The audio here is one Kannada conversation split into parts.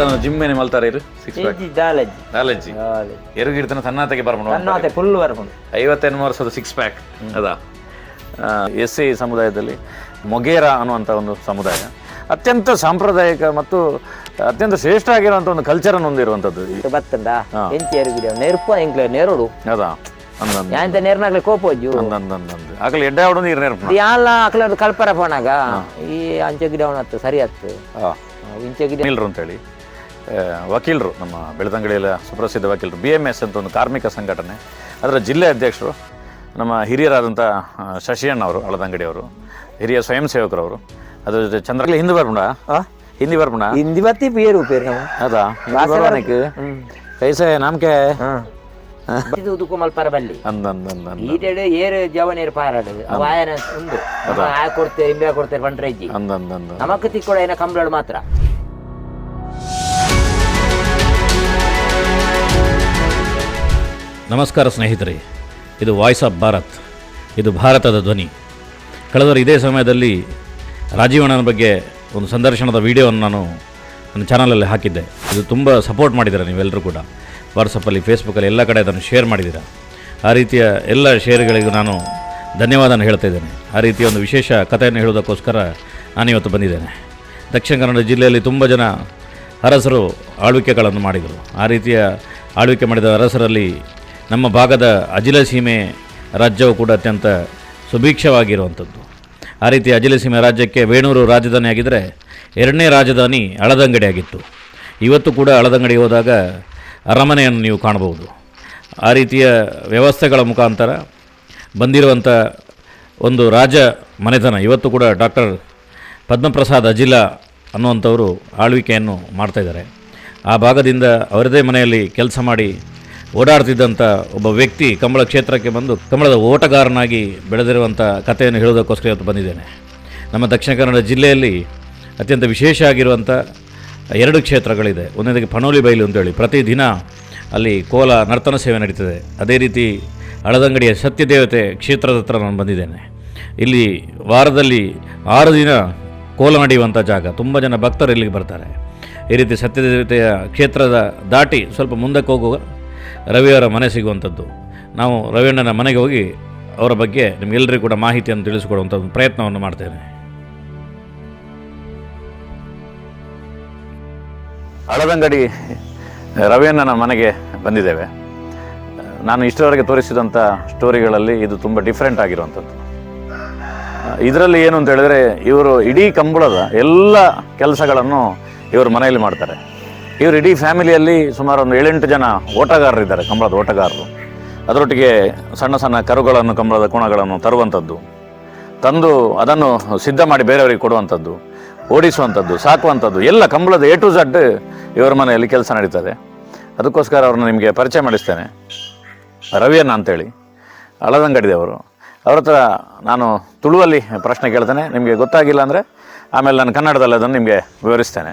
ನಾನು ಜಿಮ್ ಏನೇ ಮಲ್ತಾರೆ ಇರು ಸಿಕ್ಸ್ ಪ್ಯಾಕ್ ಇಜ್ಜಿ ದಾಲಜ್ಜಿ ನಾಲೆಜ್ಜಿ ದಾಲಜ್ಜಿ ಬರ್ಬೋದು ಸಣ್ಣತೆ ಫುಲ್ ಬರ್ಬೋದು ಐವತ್ತೆಂಟು ವರ್ಷದ ಸಿಕ್ಸ್ ಪ್ಯಾಕ್ ಅದ? ಎಸ್ ಸಿ ಸಮುದಾಯದಲ್ಲಿ ಮೊಗೇರ ಅನ್ನುವಂಥ ಒಂದು ಸಮುದಾಯ. ಅತ್ಯಂತ ಸಾಂಪ್ರದಾಯಿಕ ಮತ್ತು ಅತ್ಯಂತ ಶ್ರೇಷ್ಠ ಆಗಿರುವಂಥ ಒಂದು ಕಲ್ಚರನ್ನು ಹೊಂದಿರುವಂಥದ್ದು ಬತ್ತಂಡ ಎಂಚಿ ಎರುಗಿಡ ನೆರ್ಪ ಎಂಕ್ಲೆ ನೆರಡು ಅದ? ಅಂದಂದು. ಯಾಂತ ನೆರ್ನಾಗ್ಲೆ ಕೋಪೋಜು ಅಂದಂದಂದು ಆಗಲಿ ಎಡ್ಡೆ ಅವಡು ನೀರು ನೆರಪು ಯಾಲ ಅಕ್ಲದು ಕಲ್ಪರ ಪೋನಾಗ? ಈ ಅಂಚೆ ಗಿಡ ಅವನತ್ತು ಸರಿ ಹಾಂ. ಇಂಚೆ ಗಿಡ ವಕೀಲರು ಅಂತೇಳಿ. ವಕೀಲರು ನಮ್ಮ ಬೆಳದಂಗಡಿಯಲ್ಲ ಸುಪ್ರಸಿದ್ಧ ವಕೀಲರು ಬಿ ಎಂ ಎಸ್ ಅಂತ ಒಂದು ಕಾರ್ಮಿಕ ಸಂಘಟನೆ. ಅದರ ಜಿಲ್ಲೆ ಅಧ್ಯಕ್ಷರು ನಮ್ಮ ಹಿರಿಯರಾದಂಥ ಶಶಿಯಣ್ಣವರು ಶಶಿಯಣ್ಣ ಅವರು ಹಳದಂಗಡಿಯವರು ಹಿರಿಯ ಸ್ವಯಂ ಸೇವಕರವರು. ಅದರ ಜೊತೆ ಚಂದ್ರ ಹಿಂದಿ ಬರ್ಬೋಣ ಹಿಂದಿ ಬರ್ಬೋಣ ಹಿಂದಿ? ಬತ್ತಿ ಪೇರು ಪೇರು ನಾವು ಅದಾ ಬರ್ಬಾನಿಕ್ ಕೈಸೆ ನಮ್ಗೆ ಇದು ಉದುಕು ಮಲ್ಪರ ಬಲ್ಲಿ ಅಂದಂದಂದ ಈಟೆಡು ಏರು ಜವನೇರು ಪಾರಾಡು ಅವ ಆಯನ ಉಂಡು ಆ ಕೊಡ್ತೇವೆ ಇಂಬೆ ಕೊಡ್ತೇವೆ ಪಂಡ್ರಜ್ಜಿ ನಮಕ್ ತಿಕ್ಕೊಡ ಏನ ಕಂಬಳಡು ಮಾತ್ರ. ನಮಸ್ಕಾರ ಸ್ನೇಹಿತರೆ, ಇದು ವಾಯ್ಸ್ ಆಫ್ ಭಾರತ್, ಇದು ಭಾರತದ ಧ್ವನಿ. ಕಳೆದ ಇದೇ ಸಮಯದಲ್ಲಿ ರಾಜೀವಣ್ಣನ ಬಗ್ಗೆ ಒಂದು ಸಂದರ್ಶನದ ವಿಡಿಯೋವನ್ನು ನಾನು ನನ್ನ ಚಾನಲಲ್ಲಿ ಹಾಕಿದ್ದೆ. ಇದು ತುಂಬ ಸಪೋರ್ಟ್ ಮಾಡಿದ್ದೀರಾ ನೀವೆಲ್ಲರೂ ಕೂಡ. ವಾಟ್ಸಪ್ಪಲ್ಲಿ, ಫೇಸ್ಬುಕ್ಕಲ್ಲಿ ಎಲ್ಲ ಕಡೆ ಅದನ್ನು ಶೇರ್ ಮಾಡಿದ್ದೀರಾ? ಆ ರೀತಿಯ ಎಲ್ಲ ಶೇರ್ಗಳಿಗೂ ನಾನು ಧನ್ಯವಾದನ ಹೇಳ್ತಾ ಇದ್ದೇನೆ. ಆ ರೀತಿಯ ಒಂದು ವಿಶೇಷ ಕಥೆಯನ್ನು ಹೇಳೋದಕ್ಕೋಸ್ಕರ ನಾನಿವತ್ತು ಬಂದಿದ್ದೇನೆ. ದಕ್ಷಿಣ ಕನ್ನಡ ಜಿಲ್ಲೆಯಲ್ಲಿ ತುಂಬ ಜನ ಅರಸರು ಆಳ್ವಿಕೆಗಳನ್ನು ಮಾಡಿದರು. ಆ ರೀತಿಯ ಆಳ್ವಿಕೆ ಮಾಡಿದ ಅರಸರಲ್ಲಿ ನಮ್ಮ ಭಾಗದ ಅಜಿಲ ಸೀಮೆ ರಾಜ್ಯವು ಕೂಡ ಅತ್ಯಂತ ಸುಭಿಕ್ಷವಾಗಿರುವಂಥದ್ದು. ಆ ರೀತಿ ಅಜಿಲ ಸೀಮೆ ರಾಜ್ಯಕ್ಕೆ ವೇಣೂರು ರಾಜಧಾನಿ ಆಗಿದ್ದರೆ ಎರಡನೇ ರಾಜಧಾನಿ ಹಳದಂಗಡಿ ಆಗಿತ್ತು ಇವತ್ತು ಕೂಡ ಹಳದಂಗಡಿ ಹೋದಾಗ ಅರಮನೆಯನ್ನು ನೀವು ಕಾಣಬಹುದು. ಆ ರೀತಿಯ ವ್ಯವಸ್ಥೆಗಳ ಮುಖಾಂತರ ಬಂದಿರುವಂಥ ಒಂದು ರಾಜ ಮನೆತನ, ಇವತ್ತು ಕೂಡ ಡಾಕ್ಟರ್ ಪದ್ಮಪ್ರಸಾದ್ ಅಜಿಲ ಅನ್ನುವಂಥವರು ಆಳ್ವಿಕೆಯನ್ನು ಮಾಡ್ತಾಯಿದ್ದಾರೆ ಆ ಭಾಗದಿಂದ ಅವರದೇ ಮನೆಯಲ್ಲಿ ಕೆಲಸ ಮಾಡಿ ಓಡಾಡ್ತಿದ್ದಂಥ ಒಬ್ಬ ವ್ಯಕ್ತಿ ಕಂಬಳ ಕ್ಷೇತ್ರಕ್ಕೆ ಬಂದು ಕಂಬಳದ ಓಟಗಾರನಾಗಿ ಬೆಳೆದಿರುವಂಥ ಕಥೆಯನ್ನು ಹೇಳೋದಕ್ಕೋಸ್ಕರ ಇವತ್ತು ಬಂದಿದ್ದೇನೆ. ನಮ್ಮ ದಕ್ಷಿಣ ಕನ್ನಡ ಜಿಲ್ಲೆಯಲ್ಲಿ ಅತ್ಯಂತ ವಿಶೇಷ ಆಗಿರುವಂಥ ಎರಡು ಕ್ಷೇತ್ರಗಳಿದೆ. ಒಂದನೇದಾಗಿ ಪಣೋಲಿ ಬೈಲು ಅಂತೇಳಿ ಪ್ರತಿದಿನ ಅಲ್ಲಿ ಕೋಲ ನರ್ತನ ಸೇವೆ ನಡೀತದೆ. ಅದೇ ರೀತಿ ಹಳದಂಗಡಿಯ ಸತ್ಯದೇವತೆ ಕ್ಷೇತ್ರದ ಹತ್ರ ನಾನು ಬಂದಿದ್ದೇನೆ. ಇಲ್ಲಿ ವಾರದಲ್ಲಿ ಆರು ದಿನ ಕೋಲ ನಡೆಯುವಂಥ ಜಾಗ. ತುಂಬ ಜನ ಭಕ್ತರು ಇಲ್ಲಿಗೆ ಬರ್ತಾರೆ. ಈ ರೀತಿ ಸತ್ಯದೇವತೆಯ ಕ್ಷೇತ್ರದ ದಾಟಿ ಸ್ವಲ್ಪ ಮುಂದಕ್ಕೆ ಹೋಗುವ ರವಿಯವರ ಮನೆ ಸಿಗುವಂಥದ್ದು. ನಾವು ರವಿಯಣ್ಣನ ಮನೆಗೆ ಹೋಗಿ ಅವರ ಬಗ್ಗೆ ನಿಮಗೆಲ್ಲರಿಗೂ ಕೂಡ ಮಾಹಿತಿಯನ್ನು ತಿಳಿಸಿಕೊಡುವಂಥ ಒಂದು ಪ್ರಯತ್ನವನ್ನು ಮಾಡ್ತೇನೆ. ಹಳದಂಗಡಿ ರವಿಯಣ್ಣನ ಮನೆಗೆ ಬಂದಿದ್ದೇವೆ. ನಾನು ಇಷ್ಟರವರೆಗೆ ತೋರಿಸಿದಂಥ ಸ್ಟೋರಿಗಳಲ್ಲಿ ಇದು ತುಂಬ ಡಿಫ್ರೆಂಟ್ ಆಗಿರುವಂಥದ್ದು. ಇದರಲ್ಲಿ ಏನು ಅಂತ ಹೇಳಿದರೆ ಇವರು ಇಡೀ ಕಂಬಳದ ಎಲ್ಲ ಕೆಲಸಗಳನ್ನು ಇವರು ಮನೆಯಲ್ಲಿ ಮಾಡ್ತಾರೆ. ಇವರು ಇಡೀ ಫ್ಯಾಮಿಲಿಯಲ್ಲಿ ಸುಮಾರು ಒಂದು ಏಳೆಂಟು ಜನ ಓಟಗಾರರಿದ್ದಾರೆ ಕಂಬಳದ ಓಟಗಾರರು. ಅದರೊಟ್ಟಿಗೆ ಸಣ್ಣ ಸಣ್ಣ ಕರುಗಳನ್ನು, ಕಂಬಳದ ಕೋಣಗಳನ್ನು ತರುವಂಥದ್ದು, ತಂದು ಅದನ್ನು ಸಿದ್ಧ ಮಾಡಿ ಬೇರೆಯವರಿಗೆ ಕೊಡುವಂಥದ್ದು, ಓಡಿಸುವಂಥದ್ದು, ಸಾಕುವಂಥದ್ದು, ಎಲ್ಲ ಕಂಬಳದ ಎ ಟು ಝಡ್ ಇವರ ಮನೆಯಲ್ಲಿ ಕೆಲಸ ನಡೀತದೆ. ಅದಕ್ಕೋಸ್ಕರ ಅವ್ರನ್ನ ನಿಮಗೆ ಪರಿಚಯ ಮಾಡಿಸ್ತೇನೆ. ರವಿಯನ್ನ ಅಂತೇಳಿ ಹಳದಂಗಡಿದವರು ಅವ್ರ ಹತ್ರ ನಾನು ತುಳುವಲ್ಲಿ ಪ್ರಶ್ನೆ ಕೇಳ್ತೇನೆ, ನಿಮಗೆ ಗೊತ್ತಾಗಿಲ್ಲ ಅಂದರೆ ಆಮೇಲೆ ನಾನು ಕನ್ನಡದಲ್ಲಿ ಅದನ್ನು ನಿಮಗೆ ವಿವರಿಸ್ತೇನೆ.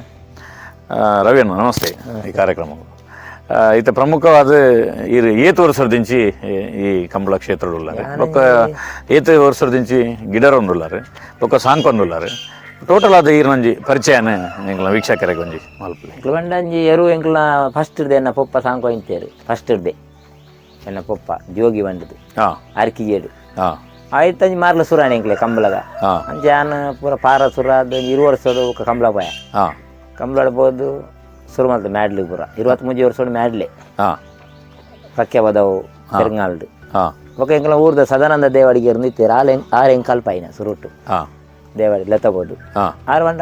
ಆ, ರವಿಯಣ್ಣ ನಮಸ್ತೆ. ಈ ಕಾರ್ಯಕ್ರಮ ಇತ ಈತ ಪ್ರಮುಖವಾದ ಈ ಏತು ವರ್ಷದಿಂಚಿ ಈ ಕಂಬಳ ಕ್ಷೇತ್ರ ಉಳ್ಳಾರೆ ಬೊಕ್ಕ ಏತು ವರ್ಷದಿಂಚಿ ಗಿಡರೊಂದುಳ್ಳಾರೆ ಬೊಕ್ಕ ಸಾಂಕೊಂದುಳ್ಳಾರೆ ಟೋಟಲ್ ಆದ ಈರ್ನಂಜಿ ಪರಿಚಯನೇ ಎಂಗ್ಲ ವೀಕ್ಷಕರಿಗೆ ಒಂಜಿ ಮಲ್ಪಲಿ. ಎಂಕ್ಲಂಡಂಜಿ ಎರು ಎಂಕ್ಲ ಫಸ್ಟ್ ಇರ್ದೆ ಎನ್ನ ಪೊಪ್ಪ ಸಾಂಕೋ ಇಂತೇರು ಫಸ್ಟ್ ಇರ್ದೆ ಎನ್ನ ಪೊಪ್ಪ ಜೋಗಿ ಬಂದದ್ದು. ಹಾಂ. ಅರ್ಕಿಗೇಡು. ಹಾಂ. ಆಯ್ತಂಜಿ ಮಾರ್ಲ ಸುರಾಣಿ ಎಂಕ್ಲೆ ಕಂಬಳದ. ಹಾಂ. ಅಂಚೆ ಆನ ಪೂರ ಪಾರ ಸುರ ಅದು ಇರು ವರ್ಷದ ಕಂಬಳ ಪೋಯ ಕಂಬಳಬೋದು ಶುರು ಮಾಡಿದೆ ಮ್ಯಾಡ್ಲಿ ಪುರ. ಇರುವತ್ತು ಮುಂಜಿ ವರ್ಷ ಮ್ಯಾಡ್ಲಿ. ರಕ್ಕೆ ಬದವು ತಿರುಗಾಲ್ದು ಒಕೆ ಹಿಂಗೆಲ್ಲ ಊರ್ದ ಸದಾನಂದ ದೇವಾಡಿಗೆ ನಿಂತೀರ ಆ ಲೆಂಗ್ ಆರು ಹೆಂಕಾಲ್ ಪೈನ ಸುರುಟು. ದೇವಾಡಿ ಲತಗೋದು ಆರು ಬಂದ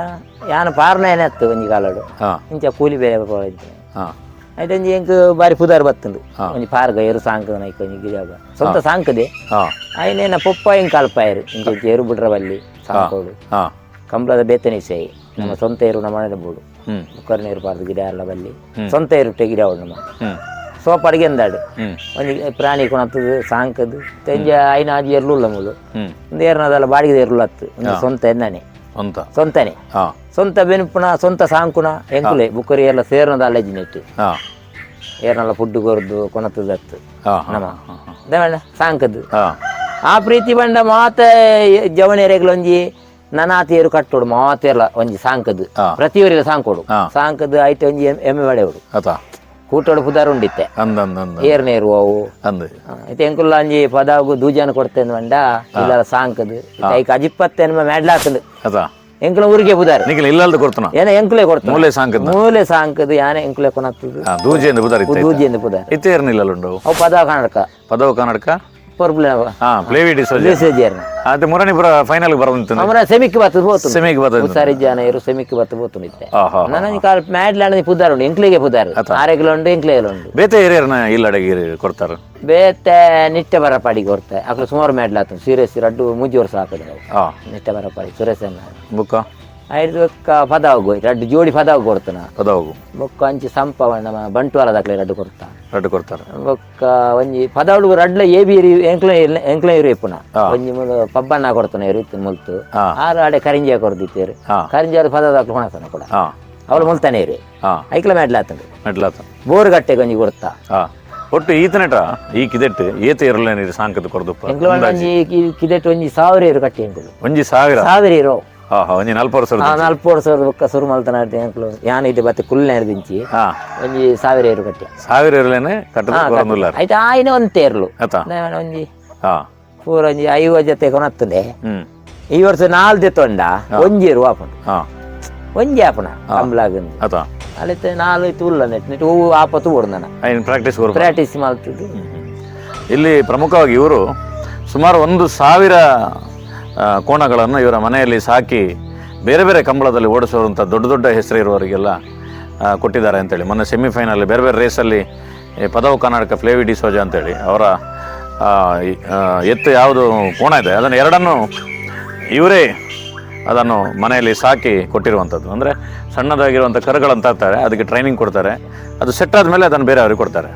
ಯಾನು ಪಾರ್ನ ಏನೇ ಹತ್ತು ಒಂಜಿ ಕಾಲಡು? ಇಂಚ ಕೂಲಿ ಬೇರೆ ಅಯ್ತು ಒಂಜಿ ಹೆಂಕ್ ಬಾರಿ ಪುದಾರ್ ಬತ್ತಂದು ಒಂಜಿ ಪಾರ್ಗ ಎರು ಸಾಂಕ ನಾಯ್ಕ ಒಂಜಿ ಗಿರಿಯಾಗ. ಸ್ವಂತ ಸಾಂಕದೆ. ಅಯ್ಯನೇನ ಪೊಪ್ಪ ಹೆಂಕಾಲ್ ಪಾಯರು ಇಂಚ ಎರು ಬಿಡ್ರ ಬಲ್ಲಿ ಸಾಂಕೋಡು. ಕಂಬಳದ ಬೇತನೆ ಸೇ ನಮ್ಮ ಸ್ವಂತ ಇರು ನಮ್ಮ ಮನೆ ಬೋಡು ಹ್ಞೂ ಮುಕ್ಕರ್ ನೀರು ಬಾರದು ಗಿಡ ಎಲ್ಲ ಬಲ್ಲಿ. ಸ್ವಂತ ಇರುಟ್ಟೆ ಗಿಡ ಉಂಡು ನಮ್ಮ ಸೋಪ್ ಅಡಿಗೆ ಅಂದಾಡು ಹ್ಞೂ ಒಂಜಿ ಪ್ರಾಣಿ ಕೊಣತ್ತದು ಸಾಂಕದು ತೆಂಜ ಐನ ಆಜಿ ಎರ್ಲುಲ್ಲ ಮೂಲು ಹ್ಞೂ ಒಂದು ಏರ್ನದಲ್ಲ ಬಾಡಿಗೆ ಎರ್ಲತ್ತು ಒಂದು ಸ್ವಂತ ಎಂದಾನೆ ಸ್ವಂತನೆ. ಹಾಂ. ಸ್ವಂತ ಬೆನುಪುನ ಸ್ವಂತ ಸಾಂಕುನ ಎಂಕುಲೆ ಬುಕ್ಕರಿ ಎಲ್ಲ ಸೇರ್ನದ ಅಲ್ಲಜಿ ನೆಟ್ಟು ಏರ್ನೆಲ್ಲ ಫುಡ್ ಕೊರದು ಹಾಂ ನಮ್ಮ. ಸಾಂಕದ್ದು. ಆ ಪ್ರೀತಿ ಬಂಡ ಮಾತ ಜವನೇರೆಗ್ಲೊಂಜಿ ನನಾತಿಯರು ಕಟ್ಟೋಡು ಮಾತೆಲ್ಲ ಒಂಜಿ ಸಾಂಕದು. ಪ್ರತಿಯೊರಿಲ ಸಾಂಕೋಡು ಹಾ. ಸಾಂಕದು ಐತೆ ಒಂಜಿ ಎಮ್- ಎಮ್ಮೆ ಬಡೆಯೋಡು ಕೂಟೋಡು ಪುದಾರ್ ಉಂಡಿತ್ತೆ. ಅವು ಅಂದು ಐತೆ ಎಂಕುಲ್ಲ ಅಂಜಿ ಪದಾಗು ದೂಜಾನ ಕೊಡ್ತೇನೆ ಮಂಡ ಇಲ್ಲ ಸಾಂಕದು ಐಕ ಅಜಿಪ್ಪತ್ತೆ ಮ್ಯಾಡ್ಲಾತದು ಆತ ಎಂಕುಲ ಊರಿಗೆ ಪುದಾರ್. ನಿಖಿಲ್ ಇಲ್ಲಲ್ದು ಕೊಡ್ತಾನ? ಏನ ಎಂಕುಲೆ ಕೊಡ್ತಾನೆ? ಮೂಲೆ ಸಾಂಕದ ಮೂಲೆ ಸಾಂಕದು ಯಾನೆ ಎಂಕುಲೆ ಕೊನತ್ತದು ದೂಜೆಂದು ಬುದಾರ್ ಇತ್ತೆ ದೂಜಿಯಿಂದ ಪುದಾರ್. ಇತ್ತೇರ್ನಿಲ್ಲುಂಡು ಅವು ಪದ ಕನ್ನಡಕ. ಪದವು ಕನ್ನಡಕ? ಪ್ಲೇವಿ ಅದೇ ಮುರಣಿಪುರ ಫೈನಲ್ ಬರೋದಂತ ಅವರ ಸೆಮಿಕ್ ಬತ್ತು ಹೋತು ಸೆಮಿಗೆ ಬರ್ತದೆ ಉಸಾರಿ ಜನ ಇರು ಸೆಮಿಕ್ ಬತ್ತು ಹೋತು ಇತ್ತೆ ಹಾ ಕಾಲ್ ಮ್ಯಾಡ್ ಮ್ಯಾಡ್ಲಾಂಡ್ ಪುದಾರ್ ಉಂಡು ಎಂಕ್ಲಿಗೆ ಪುದಾರ್ ಆರೆ ಕಿಲೋ ಉಂಡು ಎಂಕ್ಲಿಗೆ ಉಂಡು ಬೇತೆ ಏರಿಯರ್ನ ಇಲ್ಲಡೆಗೆ ಕೊಡ್ತಾರ? ಬೇತೆ ನಿಟ್ಟೆ ಬರ ಪಾಡಿಗೆ ಕೊಡ್ತೆ. ಅಕ್ಲು ಸುಮಾರು ಮ್ಯಾಡ್ಲಾತು ಸೀರಿಯಸ್ ರಡ್ಡು ಮುಜ್ಜಿ ವರ್ಷ ಹಾಕಿದ್ರೆ ನಿಟ್ಟೆ ಬರ ಪಾಡಿ ಸುರೇಶ್ ಬುಕ್ಕ? ಐದು ಪದಾವ ಗೊಯ್ ರಡ್ಡು ಜೋಡಿ ಪದಾವ್ ಕೊಡ್ತಾನ. ಪದವು ಬೊಕ್ಕ ಅಂಚಿ ಸಂಪವನ ನಮ್ಮ ದಾಖಲೆ ರಡ್ಡು ಕೊಡ್ತಾ ರಡ್ಡು ಕೊಡ್ತಾರೆ. ಬೊಕ್ಕ ಒಂಜಿ ಪದಾವಳು ರಡ್ಲ ಏಬಿರಿ ಎಂಕ್ಲೆ ಎಂಕ್ಲೆ ಇರು ಇಪ್ಪುನ. ಒಂಜಿ ಮುಲು ಪಬ್ಬಣ್ಣ ಕೊಡ್ತಾನೆ ಇರು ಇತ್ತು ಮುಲ್ತು. ಹಾ. ಆರು ಆಡೆ ಕರಿಂಜಿಯ ಕೊಡ್ದಿತ್ತೇರು ಹಾ. ಪದ ದಾಖಲೆ ಕೂಡ. ಹಾ. ಅವಳು ಮುಲ್ತಾನೆ ಇರು ಹಾ. ಐಕ್ಲ ಮ್ಯಾಡ್ಲಾತಂಡು ಬೋರ್ ಬೋರ್ಗಟ್ಟೆ ಗಂಜಿ ಕೊಡ್ತಾ. ಹಾ. ಒಟ್ಟು ಈತನಟ್ರ? ಈ ಕಿದೆಟ್ಟು ಏತ ಇರಲ್ಲ ನೀರು ಸಾಂಕದ ಕೊಡ್ದಪ್ಪ. ಎಂಕ್ಲು ಒಂಜಿ ಕಿದೆಟ್ ಒಂಜಿ ಸಾವಿರ ಇರು ಕಟ್ಟಿ ಎಂಕ್ಲು ಒಂಜಿ ಸಾವಿರ? ಸಾವಿರ ಇರೋ. ನಲ್ಪು ವರ್ಷ ಆ ನಾಲ್ಕು ವರ್ಷದ ಬೊಕ್ಕ ಸುರು ಮಲ್ತನ ಎಂಕ್ಲು ಯಾನ್ ಇದು ಬತ್ತೆ ಕುಲ್ಲೆ ಹಿಡ್ದಿಂಚಿ ಹಾ. ಒಂಜಿ ಸಾವಿರ ಇರು ಕಟ್ಟಿ. ಸಾವಿರ ಇರಲೇನೆ ಕಟ್ಟದ ಆಯ್ತು ಆಯ್ನ ಒಂದು ತೇರ್ಲು. ಒಂಜಿ ಪೂರ ಒಂಜಿ ಐವ ಜೊತೆ ಕೊನತ್ತುಂಡೆ ಈ ವರ್ಷ ನಾಲ್ ದೆತ್ತೊಂಡ ಒಂಜಿ ಇರು ಆಪುಂಡು ಒಂಜಿ ಆಪುಣ ಆತ ಅಲ್ಲಿತ್ತೆ ನಾಲ್ ನೆಟ್ ನೆಟ್ ಹೂವು ಪ್ರಾಕ್ಟೀಸ್ ಪ್ರಾಕ್ಟೀಸ್ ಮಾಡ್ತಿದ್ದು ಇಲ್ಲಿ ಪ್ರಮುಖವಾಗಿ ಇವರು ಸುಮಾರು ಒಂದು ಸಾವಿರ ಕೋಣಗಳನ್ನು ಇವರ ಮನೆಯಲ್ಲಿ ಸಾಕಿ ಬೇರೆ ಬೇರೆ ಕಂಬಳದಲ್ಲಿ ಓಡಿಸುವಂಥ ದೊಡ್ಡ ದೊಡ್ಡ ಹೆಸರು ಇರುವವರಿಗೆಲ್ಲ ಕೊಟ್ಟಿದ್ದಾರೆ ಅಂತೇಳಿ. ಮೊನ್ನೆ ಸೆಮಿಫೈನಲ್ ಬೇರೆ ಬೇರೆ ರೇಸಲ್ಲಿ ಪದವು ಕರ್ನಾಟಕ ಫ್ಲೇವಿ ಡಿಸೋಜ ಅಂತೇಳಿ ಅವರ ಎತ್ತು ಯಾವುದು ಕೋಣ ಇದೆ, ಅದನ್ನು ಎರಡನ್ನು ಇವರೇ ಅದನ್ನು ಮನೆಯಲ್ಲಿ ಸಾಕಿ ಕೊಟ್ಟಿರುವಂಥದ್ದು. ಅಂದರೆ ಸಣ್ಣದಾಗಿರುವಂಥ ಕರುಗಳಂತ ತರ್ತಾರೆ ಅದಕ್ಕೆ ಟ್ರೈನಿಂಗ್ ಕೊಡ್ತಾರೆ. ಅದು ಸೆಟ್ ಆದಮೇಲೆ ಅದನ್ನು ಬೇರೆ ಅವ್ರಿಗೆ ಕೊಡ್ತಾರೆ.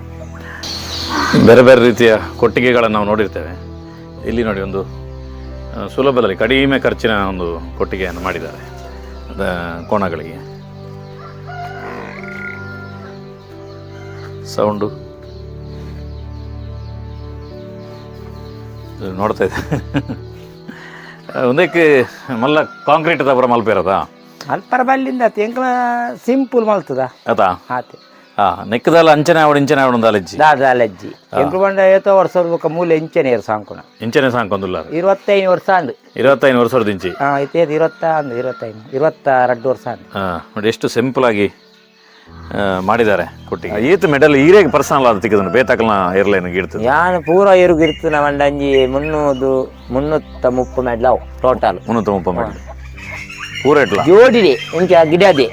ಬೇರೆ ಬೇರೆ ರೀತಿಯ ಕೊಟ್ಟಿಗೆಗಳನ್ನು ನಾವು ನೋಡಿರ್ತೇವೆ. ಇಲ್ಲಿ ನೋಡಿ ಒಂದು ಸುಲಭದಲ್ಲಿ ಕಡಿಮೆ ಖರ್ಚಿನ ಒಂದು ಕೊಟ್ಟಿಗೆಯನ್ನು ಮಾಡಿದ್ದಾರೆ ಅದ ಕೋಣಗಳಿಗೆ. ಸೌಂಡು ನೋಡ್ತಾ ಇದ್ದೆ. ಒಂದಕ್ಕೆ ಮಲ್ಲ ಕಾಂಕ್ರೀಟ್ ತಬರ ಮಲ್ಪೇರದಾ ಅಲ್ಪರ ಬಲ್ಲಿಂದ ಎಂಕ್ಲ ಸಿಂಪಲ್ ಮಲ್ತದ. ಅದಾ? ಆತೆ ನೆಕ್ಕದಲ್ಲ ಅಂಚನೆ ಆವಡು ಇಂಚನೆ ಆವಡು ಒಂದು ಅಲಜ್ಜಿ ದಾದ ಅಲಜ್ಜಿ ಎಂಕ್ಲು ಬಂಡ ಏತೋ ವರ್ಷ ಬೊಕ ಮೂಲೆ ಇಂಚನೆ ಇರು ಸಾಂಕುಣ. ಇಂಚನೆ ಸಾಂಕೊಂದುಲ್ಲ ಇರುವತ್ತೈದು ವರ್ಷ ಅಂದು. ಇರುವತ್ತೈದು ವರ್ಷದ ಇಂಚಿ? ಹಾ ಐತೇದು ಇವತ್ತ ಅಂದು ಇರುವತ್ತೈದು ಇವತ್ತ ಎರಡು ವರ್ಷ ಅಂದು. ಆ, ನೋಡಿ ಎಷ್ಟು ಸಿಂಪಲ್ ಆಗಿ ಆ, ಮಾಡಿದ್ದಾರೆ ಕೊಟ್ಟಿಗೆ. ಈತ ಮೆಡಲ್ ಈರೇಗೆ ಪರ್ಸನಲ್ ಆದ ತಿಕ್ಕದನು ಬೇತಾಕಲ್ನ ಏರ್ಲೈನ್ ಇಡ್ತದೆ ಯಾನ್ ಪೂರ ಇರುಗಿರ್ತು ನಮ್ಮಂಡ ಅಂಜಿ ಮುನ್ನೂದು ಮುನ್ನೂತ್ತ ಮುಪ್ಪು ಮೆಡ್ಲಾವು ಟೋಟಲ್ ಮುನ್ನೂತ್ತ ಮುಪ್ಪ ಮೆಡಲ್. ಪೂರ ಇಟ್ಲ? ಜೋಡಿಡೆ ಇಂಚ ಗಿಡದೆ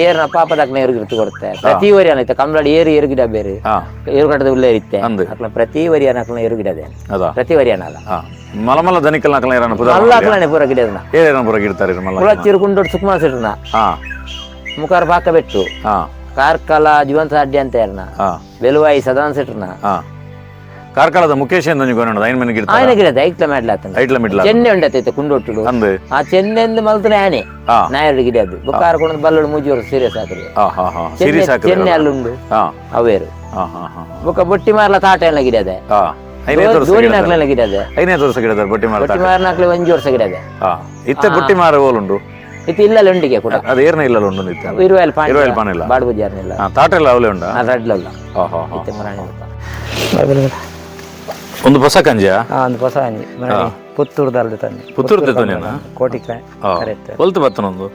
ಏರ್ನ ಪಾಪದಕ್ನ ಎರುಗಿರ್ತು ಕೊಡುತ್ತೆ ಪ್ರತಿ ವರಿ ಅನ್ನೈತೆ ಕಂಬಳಡಿ ಏರು ಏರು ಗಿಡ ಬೇರೆ. ಏರು ಕಟ್ಟದ ಉಳ್ಳೆ ಇರುತ್ತೆ. ಅಕ್ಲ ಪ್ರತಿ ವರಿ ಅನ್ನಕ್ಲ ಏರು ಗಿಡದೆ ಅದಾ. ಪ್ರತಿ ವರಿ ಅನ್ನಲ್ಲ ಮಲಮಲ ದನಿಕಲ್ ನಕಲ್ನ ಏರನ ಪುರ ಅಲ್ಲ ಅಕ್ಲನೆ ಪೂರ ಗಿಡದನ ಏರೇನ ಪುರ ಗಿಡ್ತಾರೆ ಕುಳಚ್ಚಿರು ಕುಂಡೋಡು ಸುಕ್ಮ ಸಿಟ್ನ ಹಾ. ಮುಖಾರ್ ಬಾಕ ಬೆಟ್ಟು. ಕಾರ್ಕಲ ಜೀವಂತ ಅಡ್ಡಿ ಅಂತ ಏರ್ನ ಬೆಲುವಾಯಿ ಸದಾನ ಸಿಟ್ನ ಕಾರ್ಕಳದ ಮುಖೇಶ್ ಎಂದು ಒಂಜಿ ಗೋನೋಡ ಐನ್ ಮನೆಗೆ ಆಯ್ನ ಗಿಡದ ಐಕ್ಲ ಮಾಡ್ಲಾತಂಗ ಐಟ್ಲ ಮಿಡ್ಲ ಚೆನ್ನೆ ಉಂಡತೈತೆ ಕುಂಡೊಟ್ಟುಡು ಅಂದೆ ಆ ಚೆನ್ನೆಂದು ಮಲ್ತನೆ ಆನೆ. ಆ ನಾಯರು ಗಿಡದ್ದು ಬೊಕ್ಕಾರ ಕೊಂಡು ಬಲ್ಲಡು ಮೂಜಿ ವರ್ಷ ಸೀರಿಯಸ್ ಹಾ ಹಾ ಚೆನ್ನೆ ಸೀರಿಯಸ್ ಹಾಕಿದ್ರೆ ಅಲ್ಲುಂಡು. ಹಾ. ಅವೇರು. ಹಾ ಹಾ ಹಾ ಬೊಕ್ಕ ಬೊಟ್ಟಿ ಮಾರ್ಲ ತಾಟ ಎಲ್ಲ ಗಿಡದೆ ಹಾ. ಐನೇ ತೋರಿಸ ದೋಣಿ ನಾಕ್ಲೆಲ್ಲ ಐನೇ ತೋರಿಸ ಗಿಡದಾರೆ ಬೊಟ್ಟಿ ಮಾರ ಬೊಟ್ಟಿ ನಾಕ್ಲೆ ಒಂಜಿ ವರ್ಷ ಗಿಡದೆ ಹಾ. ಇತ್ತೆ ಬುಟ್ಟಿ ಮಾರ ಓಲುಂಡು ಇದು ಇಲ್ಲ ಉಂಡಿಗೆ ಕೂಡ ಅದು ಏರ್ನ ಇಲ್ಲ ಉಂಡು ನಿತ್ಯ ಇರುವೆಲ್ ಇರುವೆಲ್ ಪಾಂಡ ಇಲ್ಲ. ಬಾಡ್ ಬುಜಾರ್ನಿಲ್ಲ ತಾಟ ತಾಟೆಲ್ಲ ಅವಲೆ ಉಂಡ? ಆ ರಡ್ಲಲ್ಲ ಹಾ ಹಾ ಇತ್ತೆ ಮರಾಣಿ ಒಂದು ಹೊಸ ಕಂಜಿಯ ಹಾ ಒಂದು ಹೊಸ ಅಂಜಿ ಪುತ್ತೂರ್ದಲ್ಲಿ ತಂದೆ. ಪುತ್ತೂರ್ದ ತೆತ್ತೋನೇನ ಕೋಟಿ ಕಾಯಿ ಹಾ. ಕರೆಕ್ಟ್ ಹೊಲ್ತು ಬತ್ತನೊಂದು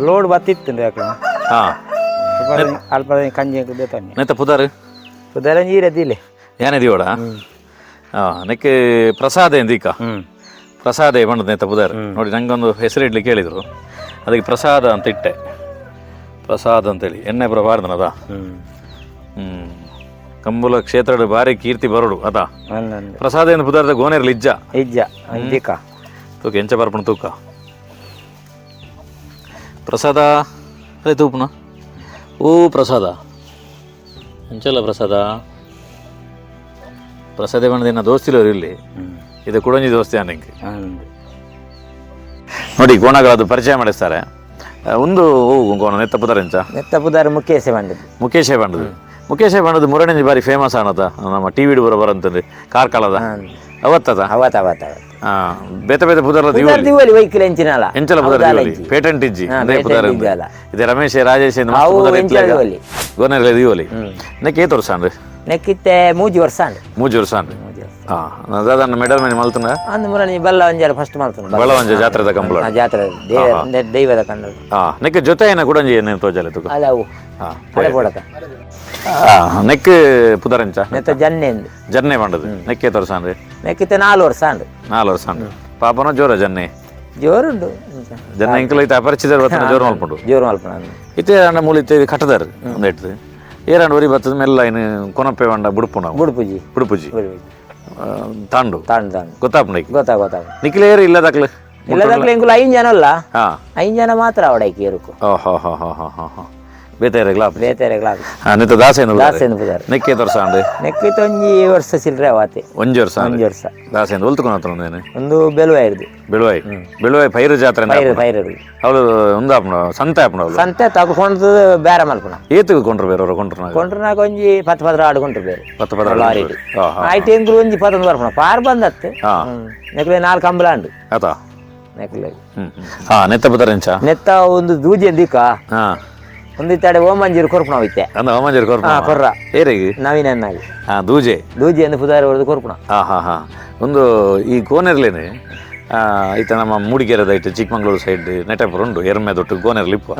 ಲೋಡ್ ಬತ್ತಿತ್ತು ಯಾಕೆ ಹಾ. ಅಲ್ಪ ಕಂಜಿ ತಂದೆ. ನೆತ್ತ ಪುದಾರು? ಪುದಾರ ನೀರದಿಲ್ಲ ಏನಿದೀವಡ ಹಾಂ ನೆಕ್ಕೆ ಪ್ರಸಾದ ಎಂದೀಕ ಪ್ರಸಾದ ಬಂಡದ ನೆತ್ತ ಪುದಾರು. ನೋಡಿ ನಂಗೊಂದು ಹೆಸರು ಇಡ್ಲಿಕ್ಕೆ ಹೇಳಿದ್ರು. ಅದಕ್ಕೆ ಪ್ರಸಾದ ಅಂತ ಇಟ್ಟೆ. ಪ್ರಸಾದ ಅಂತೇಳಿ. ಎಣ್ಣೆ ಬರಬಾರ್ದನದ ಹ್ಞೂ ಹ್ಮ್. ಕಂಬುಲ ಕ್ಷೇತ್ರದ ಬಾರಿ ಕೀರ್ತಿ ಬರೋಡು ಅದ? ಪ್ರಸಾದ ಏನು ಪುದಾರ್ದ ಗೋನೇರ್ಲಿ ಇಜ್ಜ? ಇಜ್ಜ ಇಜ್ಜಿಕ ತೂಕ ಎಂಚ ಬರ್ಪಣ ತೂಕ. ಪ್ರಸಾದ ಅದೇ ತೂಪನ? ಓ ಪ್ರಸಾದ. ಎಂಚಲ್ಲ ಪ್ರಸಾದ? ಪ್ರಸಾದ ಬಣ್ಣದಿನ ದೋಸ್ತಿಲವ್ರು ಇಲ್ಲಿ ಇದು ಕುಡಂಜಿ ದೋಸ್ತಿ ಅನ್ನಂಗೆ. ನೋಡಿ ಗೋಣಗಳದ್ದು ಪರಿಚಯ ಮಾಡಿಸ್ತಾರೆ. ಒಂದು ಓ ಗೋಣ ನೆತ್ತ ಎಂಚ? ನೆತ್ತ ಪುದಾರ ಮುಖೇಸೆ ಬಂದದ್ದು. ಮುಖೇಶೇ ಬಣ್ಣದು ಮುಖೇಶೇ ಬಣ್ಣದ ಮೂರನೇ ಬಾರಿ ಫೇಮಸ್ ಆನದ ನಮ್ಮ ಟಿ ವಿ ಬರ ಬರಂತಂದ್ರೆ ಕಾರ್ಕಳದ ಅವತ್ತದ? ಅವತ್ ಅವತ್ ಅವತ್ ಆ, ಬೇತೆ ಬೇತೆ ಪುದರ್ಲ ಪುದರ್ ದಿವಲಿ ದಿವಲಿ ವೈಕಲ್ ಎಂಚಿನಲ್ಲ. ಎಂಚಲ ಪುದರ್ ದಿವಾಲಿ ಪೇಟೆಂಟ್ ಇಜ್ಜಿ ಅಂದ್ರೆ ಪುದರ್ ಇದೆ ರಮೇಶ್ ರಾಜೇಶ್. ದಿವಲಿ. ಗೋನೆರ್ಲೆ ದಿವಲಿ ನೆಕ್ ಏತ್ ವರ್ಷ ಅಂದ್ರೆ. ನೆಕ್ಕಿತ್ತೆ ಮೂಜಿ ವರ್ಷ ಅಂದ್ರೆ. ಮೂಜಿ ವರ್ಷ ಅಂದ್ರೆ. ಮೆಡಲ್ ಮೇಲೆ ಮಲ್ತನ. ಅಂದ ಮುರಣಿ ಬಲ್ಲ ಒಂಜಾರ ಫಸ್ಟ್ ಮಾಡ್ತಾನೆ ಬಳವಂಜ ಜಾತ್ರೆದ ಕಂಬಳ ಜಾತ್ರೆ ದೇವ ದೈವದ ಕಂಡ ಹಾ ನೆಕ್ ಜೊತೆ ಏನ ಕೂಡ ಏನೇನು ತೋಜಲೆ ತುಕ ಅಲ್ಲ ಅವು. ಹಾ ಪುದರಂಚ. ನೆತ್ತ ಜನ್ನೆ ಎಂದು ಜನ್ನೆ ಮಾಡದು ನೆಕ್ಕೆ ಏತ್ ನೆಕ್ಕೆ ಅಂದ್ರೆ? ನೆಕ್ಕಿತ್ತೆ ನಾಲ್ಕು ವರ್ಷ ಅಂಡ್ ನಾಲ್ ವರ್ಷ ಅಂದ್ರೆ ಪಾಪನ ಜೋರ ಜನ್ನೆ? ಜೋರುಂಡು. ಜನ್ನ ಇಂಕಲ್ ಐತೆ ಅಪರಿಚಿತರು ಬರ್ತನ ಜೋರು ಮಲ್ಪುಂಡು. ಜೋರು ಮಲ್ಪನ ಇತ್ತೆ ಅಣ್ಣ ಮೂಲಿತ್ತೆ ಕಟ್ಟದಾರ ಒಂದು ಇಟ್ಟು ಏರಂಡು ಒರಿ ಬರ್ತದ ಮೆಲ್ಲ ಇನ್ನು ಕೊನಪ್ಪೆ ಬಂಡ ಬುಡುಪುನ ಬುಡುಪುಜಿ. ಬುಡುಪುಜಿ. ತಾಂಡು. ತಾಂಡು ತಾಂಡ್. ಗೊತ್ತಾ ಗೊತ್ತಾ ನೈಕ್ ಗೊತ್ತಾ ಇಲ್ಲ ದಾಖಲೆ ಇಲ್ಲ ದಾಖಲೆ ಇಂಗುಲು ಐದು ಜನ ಅಲ್ಲ ಹಾ. ಐದು ಜನ ಮಾತ್ರ ಅವಡಕ್ಕೆ ಇರುಕು ಓ ಹೋ ಹೋ ಹೋ ಹೋ ಹೋ. ಬೇತೆರೆಗಳಾಗ ಹಾ ನಿತ್ತ ದಾಸೇನು ದಾಸೇನು ಪುದಾರ ನೆಕ್ಕೆ ತೋರ್ಸ ಅಂಡೆ ನೆಕ್ಕಿತ್ತು ಒಂಜಿ ವರ್ಷ ಚಿಲ್ರೆ ಅವಾತೆ ಒಂಜಿ ವರ್ಷ ಒಂಜಿ ವರ್ಷ. ದಾಸೇನು ಹತ್ರ ಒಂದೇನು ಒಂದು ಬೆಲುವ ಇರ್ದು. ಬೆಳುವಾಯಿ? ಬೆಳುವಾಯಿ ಪೈರು ಜಾತ್ರೆ ಪೈರು ಪೈರಡು ಅವಳು ಒಂದು ಆಪಣ ಸಂತೆ ಆಪಣ ಸಂತೆ ತಗೊಂಡು ಬೇರೆ ಮಲ್ಪನ ಏತಿಗೆ ಕೊಂಡ್ರು ಬೇರೆ ಕೊಂಡ್ರು ಕೊಂಡ್ರು ನಾಗ ಒಂಜಿ ಪತ್ತು ಪದ್ರ ಆಡ್ಕೊಂಡ್ರು ಬೇರೆ. ಪತ್ತು ಪದ ಲಾರಿ ಆಯ್ತು ಎಂಗ್ಲು ಒಂಜಿ ಪತ್ತೊಂದು ಬರ್ಪಣ. ಪಾರ್ ಬಂದತ್ತೆ. ನೆಕ್ಲೆ ನಾಲ್ಕು ಕಂಬಳ ಉಂಡು ಆತಾ? ನೆಕ್ಲೆ. ಹಾ ನೆತ್ತ ಬತ್ತಾರೆಂಚ ನೆತ್ತ ಒಂದು ದೂಜಿ ದಿಕ್ಕ ಹಾ. ಒಂದು ತಡೆ ಓಮಂಜೀರು ಕೊರ್ಪಣ ಹೋಯ್ತೆ. ಅಂದ ಹೋಮಂಜರ್ ಕೊರ್ಪ ಹಾ ಕೊರ್ರ. ಏರಿಗೆ? ನವೀನನ್ನಾಗಿ. ಹಾ ದೂಜೆ. ದೂಜಿ ಎಂದು ಪುದಾರ ಹೊಡೆದು ಕೊರ್ಪಣ. ಹಾ ಹಾ ಹಾ. ಒಂದು ಈ ಕೋನೆರ್ಲೇನೆ ಈತ ನಮ್ಮ ಮೂಡಿಗೆರೆದ ಐತೆ ಚಿಕ್ಕಮಂಗ್ಳೂರು ಸೈಡ್ ನೆಟಪುರ ಉಂಟು ಎರ್ಮೆ ದೊಟ್ಟು ಗೋನೆರ್ಲಿ ಇಪ್ಪ.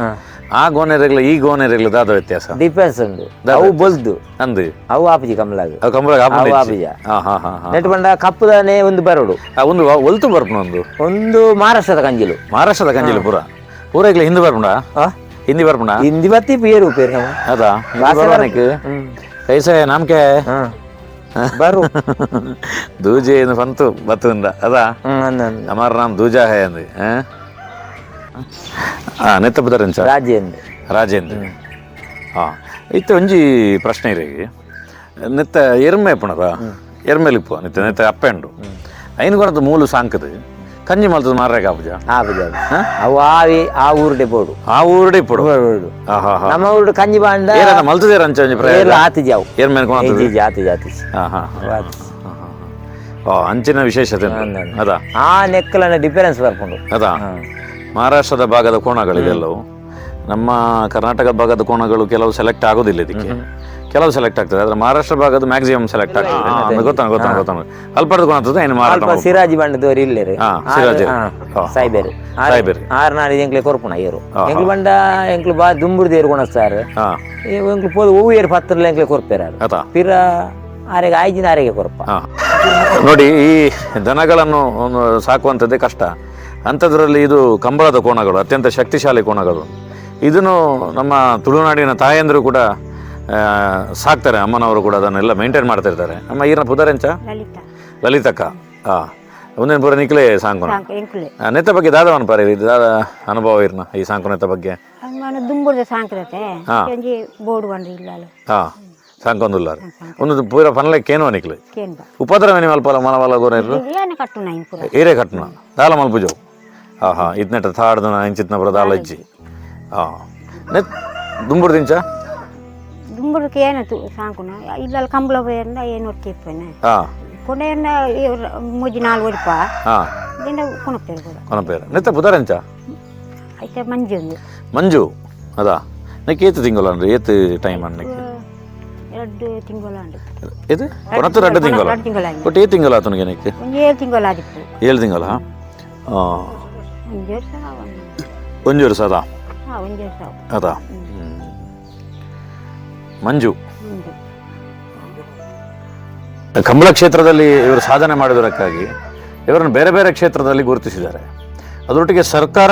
ಆ ಗೋನೆರೆಗ್ಲ ಈ ಗೋನೆರೆಗ್ಲ ದಾದ ವ್ಯತ್ಯಾಸ? ಡಿಫೆನ್ಸ್ ಉಂಡು ಅವು ಬೊಲ್ದು. ಅಂದು ಅವು ಆಪಜಿ ಕಮಲಾಗ ಅವು ಕಂಬಳ ಅವು ಆಪಜ. ಹಾ ಹಾ ಹಾ ಹಾ. ನೆಟ್ ಬಂಡ ಕಪ್ಪುದಾನೆ ಒಂದು ಬರೋಡು. ಆ, ಒಂದು ಒಲ್ತು ಬರ್ಪಣ ಒಂದು? ಒಂದು ಮಹಾರಾಷ್ಟ್ರದ ಕಂಜಿಲು. ಮಹಾರಾಷ್ಟ್ರದ ಕಂಜಿಲು ಪೂರ? ಪೂರ ಹಿಂದೆ ಹಿಂದಿ ಬರ್ಪಣ? ಆ? ಹಿಂದಿ ಬರ್ಪಣ ಹಿಂದಿ ಬತ್ತಿ ಪೇರು ಪೇರು ನಾವು ಅದಾ ಬರ್ವಾನಿಕ್ ಹ್ಮ್. ಕೈಸೆ ನಮ್ಕೆ ಹಾ ಬರು ದೂಜೆ ಏನು ಬಂತು ಬತ್ತುಂಡ ಅದಾ ಹ್ಮ್ ಅಂದಂದು ಹಮಾರ ನಾಮ್ ದೂಜಾ ಹೇ ಅಂದು ಹಾ ನೆತ್ತ ಬುದರಂಚ ರಾಜ್ಯ ಎಂದು ರಾಜೇಂದ್ರ ಹಾ ಇತ್ತೆ ಒಂಜಿ ಪ್ರಶ್ನೆ ಇರೇಗಿ ನೆತ್ತ ಎರ್ಮೆ ಪುಣರ ಎರ್ಮೆಲಿಪ್ಪು ನಿತ್ತ ನೆತ್ತ ಅಪ್ಪೆಂಡು ಐನು ಕೊಡದು ಮೂಲು ಸಾಂಕದು ಕಂಜಿ ಮಲ್ತದ ಮಾರ್ರೆ ಕಾಪುಜ ಆಪಜ ಅವು ಆವಿ ಆ ಊರುಡೆ ಬೋಡು. ಹಾ ಹಾ ಹಾ. ನಮ್ಮ ಊರು ಕಂಜಿ ಬಾಂಡ ಏರನ್ನ ಮಲ್ತದೇರ ಅಂಚ ಒಂಜಿ ಪ್ರಯೋಗ ಏರ್ಲ ಆತಿಜಿ ಅವು? ಎರ್ಮೆನ್ ಕೊಣತದು ಏಜಿ ಆತಿಜಿ ಆತಿಜಿ ಹಾ ಆತಿಜಿ. ಓ ಅಂಚಿನ ವಿಶೇಷತೆ ಉಂಟು. ಅದಾ? ಆ ನೆಕ್ಕಲನ್ನ ಡಿಫರೆನ್ಸ್ ಬರ್ಕೊಂಡು. ಅದಾ? ಮಹಾರಾಷ್ಟ್ರದ ಭಾಗದ ಕೋಣಗಳಿದೆಲ್ಲವು ನಮ್ಮ ಕರ್ನಾಟಕ ಭಾಗದ ಕೋಣಗಳು ಕೆಲವು ಸೆಲೆಕ್ಟ್ ಆಗೋದಿಲ್ಲ ಇದಕ್ಕೆ. ಕೆಲವು ಸೆಲೆಕ್ಟ್ ಆಗ್ತದೆ ಆದ್ರೆ ಮಹಾರಾಷ್ಟ್ರ ಭಾಗದ ಮ್ಯಾಕ್ಸಿಮಮ್ ಸೆಲೆಕ್ಟ್ ಆಗ್ತದೆ. ಗೊತ್ತಾನ ಗೊತ್ತಾನ ಗೊತ್ತಾನ ಅಲ್ಪಡ್ದು ಆಗ್ತದೆ ಏನು ಮಾರಾಟ ಅಲ್ಪ. ಸಿರಾಜಿ ಬಂಡದವ್ರು ಇಲ್ಲೇರು. ಹಾ, ಸಿರಾಜಿ. ಹಾ. ಸಾಯ್ಬೇರು. ಆರು ನಾಳೆ ಎಂಕ್ಲೆ ಕೊರ್ಪುಣ ಏರು ಎಂಕ್ಲು ಬಂಡ ಎಂಕ್ಲು ಬಾ ದುಂಬುರ್ದು ಏರು ಕೊಣಸ್ತಾರ ಹಾ. ಎಂಕ್ಲು ಪೋದು ಹೂವು ಏರು ಪತ್ರಲ್ಲ ಎಂಕ್ಲೆ ಕೊರ್ಪೇರಾರು ಆತಾ. ಪಿರ ಆರೆಗೆ ಐಜಿನ ಆರೆಗೆ ಕೊರಪ. ಹಾ. ನೋಡಿ ಈ ದನಗಳನ್ನು ಒಂದು ಸಾಕುವಂಥದ್ದೇ ಕಷ್ಟ. ಅಂಥದ್ರಲ್ಲಿ ಇದು ಕಂಬಳದ ಕೋಣಗಳು ಅತ್ಯಂತ ಶಕ್ತಿಶಾಲಿ ಕೋಣಗಳು. ಇದನ್ನು ನಮ್ಮ ತುಳುನಾಡಿನ ತಾಯಂದರು ಕೂಡ ಸಾಕ್ತಾರೆ ಅಮ್ಮನವರು ಕೂಡ ಅದನ್ನೆಲ್ಲ ಮೇಂಟೈನ್ ಮಾಡ್ತಾ ಇರ್ತಾರೆ ಅಮ್ಮ ಈರನ ಪುದರೆಂಚ? ಲಲಿತಾ. ಲಲಿತಕ್ಕ? ಹಾಂ ಒಂದೇನು ಪೂರ ನಿಕ್ಲೆ ಸಾಂಕುನ ನೆತ್ತ ಬಗ್ಗೆ ದಾದವನ್ ಪಾರಿ ದಾದ ಅನುಭವ ಇರ್ನ ಈ ಸಾಂಕು ನೆತ್ತ ಬಗ್ಗೆ? ದುಂಬುರ್ದ ಸಾಂಕ್ರತೆ ಹಾ. ಬೋರ್ಡ್ ಬಂಡ್ರಿ ಇಲ್ಲ ಹಾ ಸಾಂಕೊಂದುಲ್ಲಾರ ಒಂದು ಪೂರ ಪನ್ಲೆ ಕೇನೋ ನಿಕ್ಲೆ ಉಪದ್ರವ ಉಪದ್ರವನಿ ಮಲ್ಪಲ ಮಲವಲ ಏನ ಪುರ. ಏರೇ ಕಟ್ನ ದಾಲ ಮಲ್ಪುಜವು? ಹಾ ಹಾ ಇದ್ನೆಟ ಥಾಡ್ದನ ಇಂಚಿತ್ನ ಪುರ ದಾಲ ಇಜ್ಜಿ. ಹಾಂ. ನೆತ್ ದುಂಬುರ್ ದಿಂಚ ದುಂಬುರ್ಕ್ಕೆ ಏನ ತು ಸಾಂಕುನ ಇಲ್ಲ ಕಂಬಳ ಹೋಯಂದ ಏನು ಹೊಟ್ಟಿಪ್ಪನೆ ಹಾ ಕೊನೆಯನ್ನ ಮುಜಿ ನಾಲ್ ಒರಿಪ ಹಾ ದಿಂದ ಕೊನಪೇರು ಕೂಡ ಕೊನ ಪೇರ ನೆತ್ತ ಪುದರೆಂಚ ಐತೆ ಮಂಜು ಒಂದು ಮಂಜು ಅದಾ ನೆಕ್ ಏತು ತಿಂಗಳು ಅಂದ್ರೆ ಏತು ಟೈಮ್ ಅನ್ನಕ್ಕೆ ಎರಡು ತಿಂಗಳ ಉಂಡು ಇದು ಕೊನತ್ತು ಎರಡು ತಿಂಗಳು ಎರಡು ತಿಂಗಳಾಗಿ ಒಟ್ಟು ಏಳು ತಿಂಗಳು ಆತನಿಗೆ ನೆಕ್ಕೆ ಒಂದು ಏಳು ತಿಂಗಳ ಆದಿತ್ತು ಏಳು ತಿಂಗಳ ಮಂಜು. ಕಂಬಳ ಕ್ಷೇತ್ರದಲ್ಲಿ ಇವರು ಸಾಧನೆ ಮಾಡಿದಕ್ಕಾಗಿ ಇವರನ್ನು ಬೇರೆ ಬೇರೆ ಕ್ಷೇತ್ರದಲ್ಲಿ ಗುರುತಿಸಿದ್ದಾರೆ. ಅದರೊಟ್ಟಿಗೆ ಸರ್ಕಾರ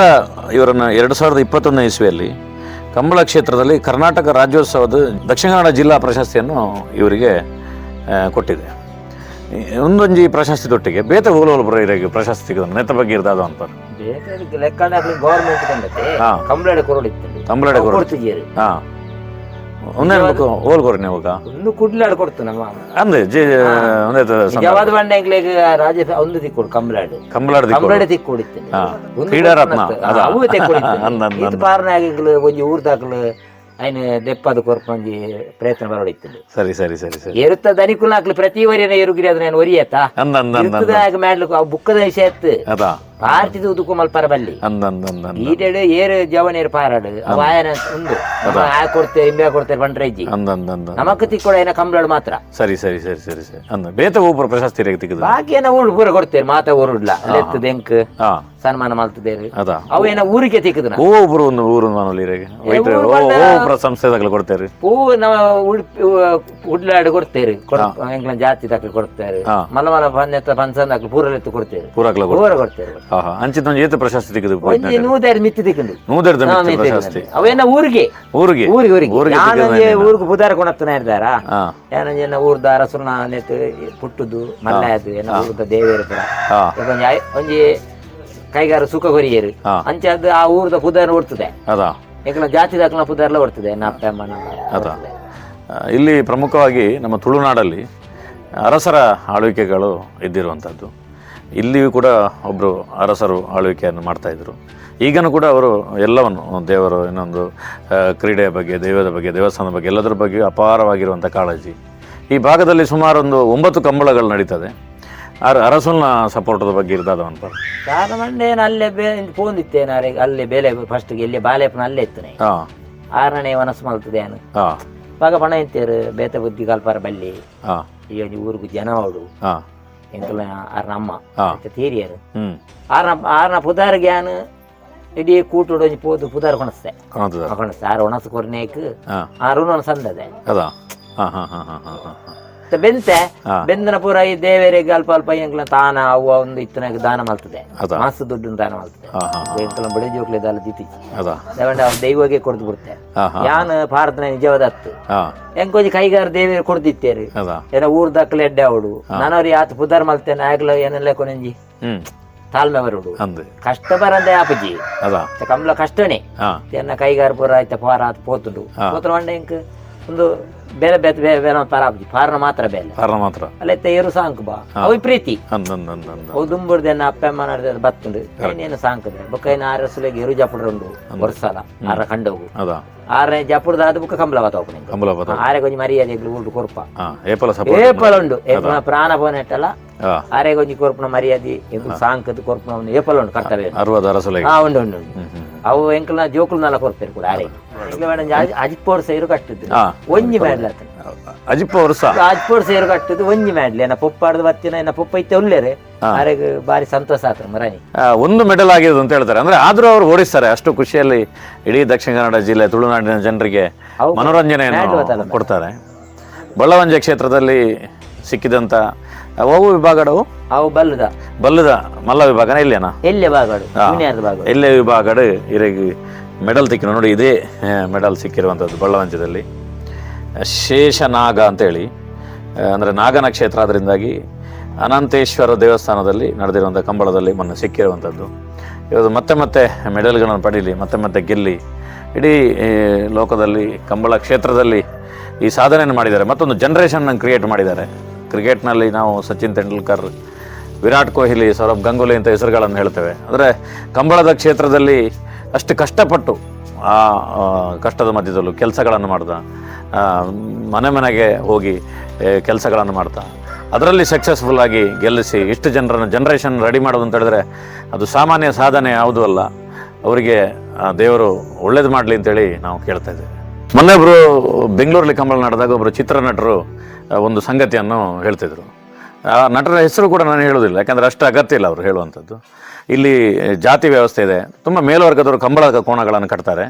ಇವರನ್ನು ಎರಡು ಸಾವಿರದ ಇಪ್ಪತ್ತೊಂದನೇ ಇಸ್ವಿಯಲ್ಲಿ ಕಂಬಳ ಕ್ಷೇತ್ರದಲ್ಲಿ ಕರ್ನಾಟಕ ರಾಜ್ಯೋತ್ಸವದ ದಕ್ಷಿಣ ಕನ್ನಡ ಜಿಲ್ಲಾ ಪ್ರಶಸ್ತಿಯನ್ನು ಇವರಿಗೆ ಕೊಟ್ಟಿದೆ. ಈ ಒಂದೊಂಜಿ ಪ್ರಶಸ್ತಿ ತೊಟ್ಟಿಗೆ ಬೇತೆ ಹೋಲೋಲು ಬರೋರಿಗೆ ಪ್ರಶಸ್ತಿ ನೆತ್ತ ಬಗ್ಗೆ ಇರ್ದಾದ ಅಂತ. ಲೆಕ್ಕ ಗೌರ್ಮೆಂಟ್ ತಂದತೆ ಹಾ. ಕಂಬಳಡೆ ಕೊರಳಿತ್ತು. ಕಂಬಳಡೆ ಕೊರಳಿ ಹಾಂ ಹಾ. ಒಂದೇನಬೇಕು ಹೋಲ್ಕೋರಿ ನೀವು ಒಂದು ಕುಡ್ಲಾಡ್ಕೊಡ್ತು ನಮ್ಮ ಅಂದ್ರೆ ಜಿ ಒಂದೇ ತರ ಸಂಬಳ. ಜವಾದ ಒಂದು ತಿಕ್ಕೊಡು ಕಂಬ್ಲಾಡು ಅವು ಅಂದ್ ಅಂದ್ ತೆಕ್ಕೊಡಿತ್ತೇನೆ ಒಂಜಿ ಊರ್ ದಾಖಲು ಐನು ದೆಪ್ಪದ ಕೊರ್ಪಂಜಿ ಪ್ರಯತ್ನ ಬರೋಡಿತ್ತು ಸರಿ ಸರಿ ಸರಿ ಸರಿ. ಎರುತ್ತ ದನಿಕುಲ್ನಾಕ್ಲು ಪ್ರತಿ ವರಿಯನ ಅದನ್ನ ಒರಿಯತ್ತಾ? ಅಂದ ಅಂದ ಅಂದ ಇರ್ತದ ಆಗ ಮಾಡ್ಲಿಕ್ಕೆ ಬುಕ್ಕದ ವಿಷಯ ಅದಾ? ಪಾರ್ಟಿದು ಉದುಕು ಮಲ್ಪರ ಬಲ್ಲಿ. ಅಂದ ಅಂದ. ಅಂದ ಅಂದ ಈಟೆಡು ಏರು ಜವನೇರು ಪಾರಾಡು ಉಂಡು ಆ ಕೊಡ್ತೇವೆ ಬಂಡ್ರೈಜಿ ಅಂದ ಅಂದ ಅಂದ ನಮಕ್ ತಿಕ್ಕೊಡ ಏನ ಕಂಬಳ ಮಾತ್ರ. ಸರಿ ಸರಿ ಸರಿ ಸರಿ ಸರಿ. ಅಂದ. ಬೇತ ಊಪುರ ಪ್ರಶಸ್ತಿ ತೆಗೆದು ಬಾಕಿ ಏನ ಊರು ಪೂರ ಕೊಡ್ತೇವೆ ಮಾತ ಊರುಡ್ಲ ಎತ್ತು ದೆಂಕ್ ಹಾ. ಸನ್ಮಾನ ಮಾಡ್ತಿದ್ದೇವೆ ಅದಾ. ಅವು ಏನ ಊರಿಗೆ ತಿಕ್ಕದ ಓ ಒಂದು ಊರು ಮಾನವಲ್ಲಿ ರೇಗೆ ವೈಟ್ ಊರು ಓ ಬಂದ- ಓ ಪ್ರ ಸಂಸ್ಥೆದಾಗಲು ಕೊಡ್ತೇವೆ ಹೂ ನಾವು ಉಡುಪಿ ಉಡ್ಲಾಡು ಕೊಡ್ತೇವೆ ಎಂಗ್ಲ ಜಾತಿ ದಾಖಲೆ ಕೊಡ್ತೇವೆ ಮಲಮಲ ಮಲ ಮಲ ಪಂಚ ಪಂಚನ್ ದಾಖಲೆ ಪೂರ ಎತ್ತು ಕೊಡ್ತೇವೆ ಪೂರ ಕೊಡ್ತೇವೆ ಹಾ ಹಾ ಅಂಚಿತ ಒಂದು ಏತ ಪ್ರಶಸ್ತಿ ತೆಗೆದು ಒಂಜಿ ನೂದಾರಿ ಮಿತ್ತಿ ತಿಕ್ಕಂಡು ನೂದರ್ದ ಮಿತ್ರ ಪ್ರಶಸ್ತಿ. ಅವೇನ ಊರಿಗೆ? ಊರಿಗೆ. ಊರಿಗೆ ಊರಿಗೆ. ಊರಿಗೆ ಯಾನಂಜೆ ತೆಗೆದ ಊರಿಗೆ ಬುದಾರ ಕೊಣತ್ತನ ಇರ್ದಾರ ಹಾ ಏನಂಜೆನ ಊರ್ದ ಅರಸುನ ನೆತ್ತು ಪುಟ್ಟುದು ಮಲ್ಲಾಯದು ಏನ ಊರ್ದ ದೇವೇರು ಪುರ ಹಾ ಒಂಜಿ ಆಯ್- ಒಂಜಿ ಕೈಗಾರ ಸುಖ ಕೊರಿಯರು ಹಾ. ಅಂಚೆ ಅದು ಆ ಊರ್ದ ಪುದಾರ್ ಓಡ್ತದೆ. ಅದ. ಯಾಕಂದ್ರೆ ಜಾತಿ ದಾಖಲ ಪುದಾರ್ಲ ಓಡ್ತದೆ ನಪ್ಪ ಅಮ್ಮನ ಅದಾ. ಆ, ಇಲ್ಲಿ ಪ್ರಮುಖವಾಗಿ ನಮ್ಮ ತುಳುನಾಡಲ್ಲಿ ಅರಸರ ಆಳ್ವಿಕೆಗಳು ಇದ್ದಿರುವಂಥದ್ದು. ಇಲ್ಲಿಯೂ ಕೂಡ ಒಬ್ಬರು ಅರಸರು ಆಳ್ವಿಕೆಯನ್ನು ಮಾಡ್ತಾಯಿದ್ರು ಈಗನೂ ಕೂಡ ಅವರು ಎಲ್ಲವನ್ನು ದೇವರು ಇನ್ನೊಂದು ಕ್ರೀಡೆಯ ಬಗ್ಗೆ ದೈವದ ಬಗ್ಗೆ ದೇವಸ್ಥಾನದ ಬಗ್ಗೆ ಎಲ್ಲದರ ಬಗ್ಗೆ ಅಪಾರವಾಗಿರುವಂಥ ಕಾಳಜಿ. ಈ ಭಾಗದಲ್ಲಿ ಸುಮಾರು ಒಂದು ಒಂಬತ್ತು ಕಂಬಳಗಳು ನಡೀತದೆ. ಅರ ಅರಸುಲ್ನ ಸಪೋರ್ಟದ ಬಗ್ಗೆ ಇರ್ತದ ಅಂತ ನಾನು ಮಂಡೇನ ಅಲ್ಲೇ ಬೇ ಪೋಂದಿತ್ತೇನೆ ಅಲ್ಲಿ ಬೇಲೆ ಫಸ್ಟ್ಗೆ ಇಲ್ಲಿ ಬಾಲೆಪ್ಪನ ಅಲ್ಲೇ ಇತ್ತನೆ ಹಾಂ. ಆರನೇ ವನಸ್ ಮಲ್ತದೆ ಏನು ಹಾಂ. ಪಣ ಇತ್ತೇರು ಬೇತ ಬುದ್ಧಿ ಕಲ್ಪಾರ ಬಲ್ಲಿ ಹಾಂ. ಈ ಊರಿಗೆ ಜನ ಅವಡು ಹಾಂ. ಎಂಕಲ ಆರ್ನ ಅಮ್ಮ ಹಾ. ತೀರಿಯರು ಹ್ಞೂ ಆರ್ನ ಆರ್ನ ಪುದಾರ್ ಗ್ಯಾನ್ ಇಡೀ ಕೂಟುಡು ಒಂಜಿ ಪೋದು ಪುದಾರ್ ಕೊಣಸ್ತೆ ಕಾಣ್ತದ ಕೊಣಸ್ತೆ ಆರು ಒಣಸ್ ಕೊರ್ನೇಕ್ ಹಾಂ ಆರು ಒಂದು ಸಂದದೆ ಅದಾ ಹಾಂ ಹಾಂ ಹಾಂ ಹಾಂ ಹಾಂ ಹಾಂ ಮತ್ತೆ ಬೆಂತೆ. ಬೆಂದನ ಪೂರ ಈ ದೇವೇರಿಗೆ ಅಲ್ಪ ಅಲ್ಪ ಎಂಕ್ಲ ತಾನ ಅವ್ವ ಒಂದು ಇತ್ತನಾಗ ದಾನ ಮಾಡ್ತದೆ. ಮಾಸ ದುಡ್ಡು ದಾನ ಮಾಡ್ತದೆ. ಜೋಕ್ಲಿ ಎಂಕಲ ಬಡಿ ಜೋಕ್ಲೆ ದಾಲ ದಿತಿ ಅವ್ನ ದೈವಗೆ ಕೊಡ್ದು ಬಿಡ್ತೆ ಯಾನ ಪ್ರಾರ್ಥನೆ ನಿಜವಾದ ಹತ್ತು. ಹಾಂ. ಎಂಕೊಂಜಿ ಕೈಗಾರ ದೇವಿಯರು ಕೊಡ್ದಿತ್ತೇರಿ. ಏನೋ ಊರ್ ದಕ್ಕಲೆ ಎಡ್ಡೆ ಅವಡು ನಾನವ್ರಿ ಆತ ಪುದಾರ್ ಮಲ್ತೇನೆ ಆಗ್ಲ ಏನೆಲ್ಲ ಕೊನೆಂಜಿ? ತಾಳ್ಮೆ ಬರುಡು ಕಷ್ಟ ಬರಂದೆ ಆಪಜಿ. ಕಂಬಳ ಕಷ್ಟನೇ. ಎನ್ನ ಕೈಗಾರ ಪೂರ ಆಯ್ತ ಪಾರ ಆತ ಪೋತುಂಡು ಪೋತ್ರ ಇಂಕ್ ಒಂದು ಬೇರೆ ಬೆತ್ ಬೇರೆ ಬೇರೆ ಪಾರ್ನ ಪಾರನ ಮಾತ್ರ ಬೇಲೆ ಕಾರಣ ಮಾತ್ರ. ಅಲ್ಲ ತೇರು ಸಾಂಕ್ ಬಾ. ಅವು ಪ್ರೀತಿ. ಅಂದ್ ಅಂದ್ ಅಂದ್ ಅಂದ್ ಅವು ದುಂಬುರ್ದೆನ್ನ ಅಪ್ಪಮ್ಮ ನಡೆದ ಬತ್ತುಂಡು. ಏನೇನು ಸಾಂಕದೆ ಬುಕ್ಕ ಏನು ಆರ ಸುಲೆಗೆ ಎರು ಜಪುಡ್ರುಂಡು ವರ್ಷಲ ಆರ ಕಂಡವು ಅದಾ? ಆರನೇ ಜಪುಡ್ದ ಅದು ಬುಕ್ಕ ಕಂಬಳ ಬತ್ತ ನಿಂಗೆ ಆರೆ ಕೊಂಚ ಇಗ್ಲು ಉಂಟು ಕೊರ್ಪ. ಹಾಂ ಏಪಲ ಸಪೋರ್ಟ್ ಏಪಲ ಉಂಡು. ಏಪಲ ಪ್ರಾಣ ಪೋನ ಇಟ್ಟಲ್ಲ ಹಾಂ. ಆರೆ ಕೊಂಚ ಕೊರ್ಪನ ಮರ್ಯಾದೆ ಇಗ್ಲು ಸಾಂಕದ ಕೊರ್ಪನ ಏಪಲ ಉಂಟು ಕರ್ತವ್ಯ ಅರಸಲೆಗೆ ಹಾ ಉಂಡು ಉಂಡು ಉಂಡು. ಅವು ಎಂಕಲ್ನ ಜೋಕುಲ್ನೆಲ್ಲ ಕೊರ್ಪೇರು ಕೂಡ ಅಜಿಪ್ಪೋರ್ ಸೇರು ಕಟ್ಟಿದ್ರು ಹಾ. ಒಂಜಿ ಮಾಡ್ಲತ್ತ ಅಜಿಪ್ಪ ವರ್ಷ ಅಜಿಪ್ಪೋರ್ ಸೇರು ಕಟ್ಟುದು ಒಂಜಿ ಮಾಡ್ಲಿ ಏನ ಪೊಪ್ಪಾಡದ ಬತ್ತಿನ ಏನ ಪೊಪ್ಪ ಇತ್ತೆ ಒಳ್ಳೆರೆ ಆರೆಗ್ ಬಾರಿ ಸಂತೋಷ ಆತ್ರ ಮರಾನಿ ಒಂದು ಮೆಡಲ್ ಆಗಿದೆ ಅಂತ ಹೇಳ್ತಾರೆ. ಅಂದ್ರೆ ಆದ್ರೂ ಅವ್ರು ಓಡಿಸ್ತಾರೆ. ಅಷ್ಟು ಖುಷಿಯಲ್ಲಿ ಇಡೀ ದಕ್ಷಿಣ ಕನ್ನಡ ಜಿಲ್ಲೆ ತುಳುನಾಡಿನ ಜನರಿಗೆ. ಮನೋರಂಜನೆಯನ್ನು ಕೊಡ್ತಾರೆ. ಬಳ್ಳವಂಜ ಕ್ಷೇತ್ರದಲ್ಲಿ ಸಿಕ್ಕಿದಂತ ಅವು ವಿಭಾಗಡವು ಅವು ಬಲ್ಲದ. ಬಲ್ಲದ ಮಲ್ಲ ವಿಭಾಗನ ಇಲ್ಲೇನಾ? ಎಲ್ಲೆ ಬಾಗಾಡು ಎಲ್ಲೇ ವಿಭಾಗಡು? ಇರಗಿ ಮೆಡಲ್ ತಿಕ್ಕಿನ ನೋಡಿ ಇದೇ ಮೆಡಲ್ ಸಿಕ್ಕಿರುವಂಥದ್ದು ಬಳ್ಳವಂಚದಲ್ಲಿ ಶೇಷನಾಗ ಅಂತೇಳಿ ಅಂದರೆ ನಾಗನ ಕ್ಷೇತ್ರ ಅದರಿಂದಾಗಿ ಅನಂತೇಶ್ವರ ದೇವಸ್ಥಾನದಲ್ಲಿ ನಡೆದಿರುವಂಥ ಕಂಬಳದಲ್ಲಿ ಮೊನ್ನೆ ಸಿಕ್ಕಿರುವಂಥದ್ದು. ಇವತ್ತು ಮತ್ತೆ ಮತ್ತೆ ಮೆಡಲ್ಗಳನ್ನು ಪಡೀಲಿ, ಮತ್ತೆ ಮತ್ತೆ ಗೆಲ್ಲಿ, ಇಡೀ ಲೋಕದಲ್ಲಿ, ಕಂಬಳ ಕ್ಷೇತ್ರದಲ್ಲಿ ಈ ಸಾಧನೆಯನ್ನು ಮಾಡಿದ್ದಾರೆ. ಮತ್ತೊಂದು ಜನ್ರೇಷನ್ನ ಕ್ರಿಯೇಟ್ ಮಾಡಿದ್ದಾರೆ. ಕ್ರಿಕೆಟ್ನಲ್ಲಿ ನಾವು ಸಚಿನ್ ತೆಂಡೂಲ್ಕರ್, ವಿರಾಟ್ ಕೊಹ್ಲಿ, ಸೌರಭ್ ಗಂಗೂಲಿ ಅಂತ ಹೆಸರುಗಳನ್ನು ಹೇಳ್ತೇವೆ. ಅಂದರೆ ಕಂಬಳದ ಕ್ಷೇತ್ರದಲ್ಲಿ ಅಷ್ಟು ಕಷ್ಟಪಟ್ಟು, ಆ ಕಷ್ಟದ ಮಧ್ಯದಲ್ಲೂ ಕೆಲಸಗಳನ್ನು ಮಾಡ್ದ. ಮನೆ ಮನೆಗೆ ಹೋಗಿ ಕೆಲಸಗಳನ್ನು ಮಾಡ್ತಾ ಅದರಲ್ಲಿ ಸಕ್ಸಸ್ಫುಲ್ ಆಗಿ ಗೆಲ್ಲಿಸಿ ಇಷ್ಟು ಜನರನ್ನು ಜನ್ರೇಷನ್ ರೆಡಿ ಮಾಡೋದು ಅಂತ ಹೇಳಿದ್ರೆ ಅದು ಸಾಮಾನ್ಯ ಸಾಧನೆ ಯಾವುದೂ ಅಲ್ಲ. ಅವರಿಗೆ ದೇವರು ಒಳ್ಳೇದು ಮಾಡಲಿ ಅಂತೇಳಿ ನಾವು ಕೇಳ್ತಾ ಇದ್ದೇವೆ. ಮೊನ್ನೆ ಒಬ್ಬರು ಬೆಂಗಳೂರಲ್ಲಿ ಕಂಬಳ ನಡೆದಾಗ ಒಬ್ಬರು ಚಿತ್ರನಟರು ನಟರು ಒಂದು ಸಂಗತಿಯನ್ನು ಹೇಳ್ತಿದ್ರು. ಆ, ನಟರ ಹೆಸರು ಕೂಡ ನಾನು ಹೇಳೋದಿಲ್ಲ, ಯಾಕಂದರೆ ಅಷ್ಟು ಅಗತ್ಯ ಇಲ್ಲ ಅವರು ಹೇಳುವಂಥದ್ದು. ಇಲ್ಲಿ ಜಾತಿ ವ್ಯವಸ್ಥೆ ಇದೆ. ತುಂಬ ಮೇಲ್ವರ್ಗದವರು ಕಂಬಳ ಕೋಣಗಳನ್ನು ಕಟ್ತಾರೆ.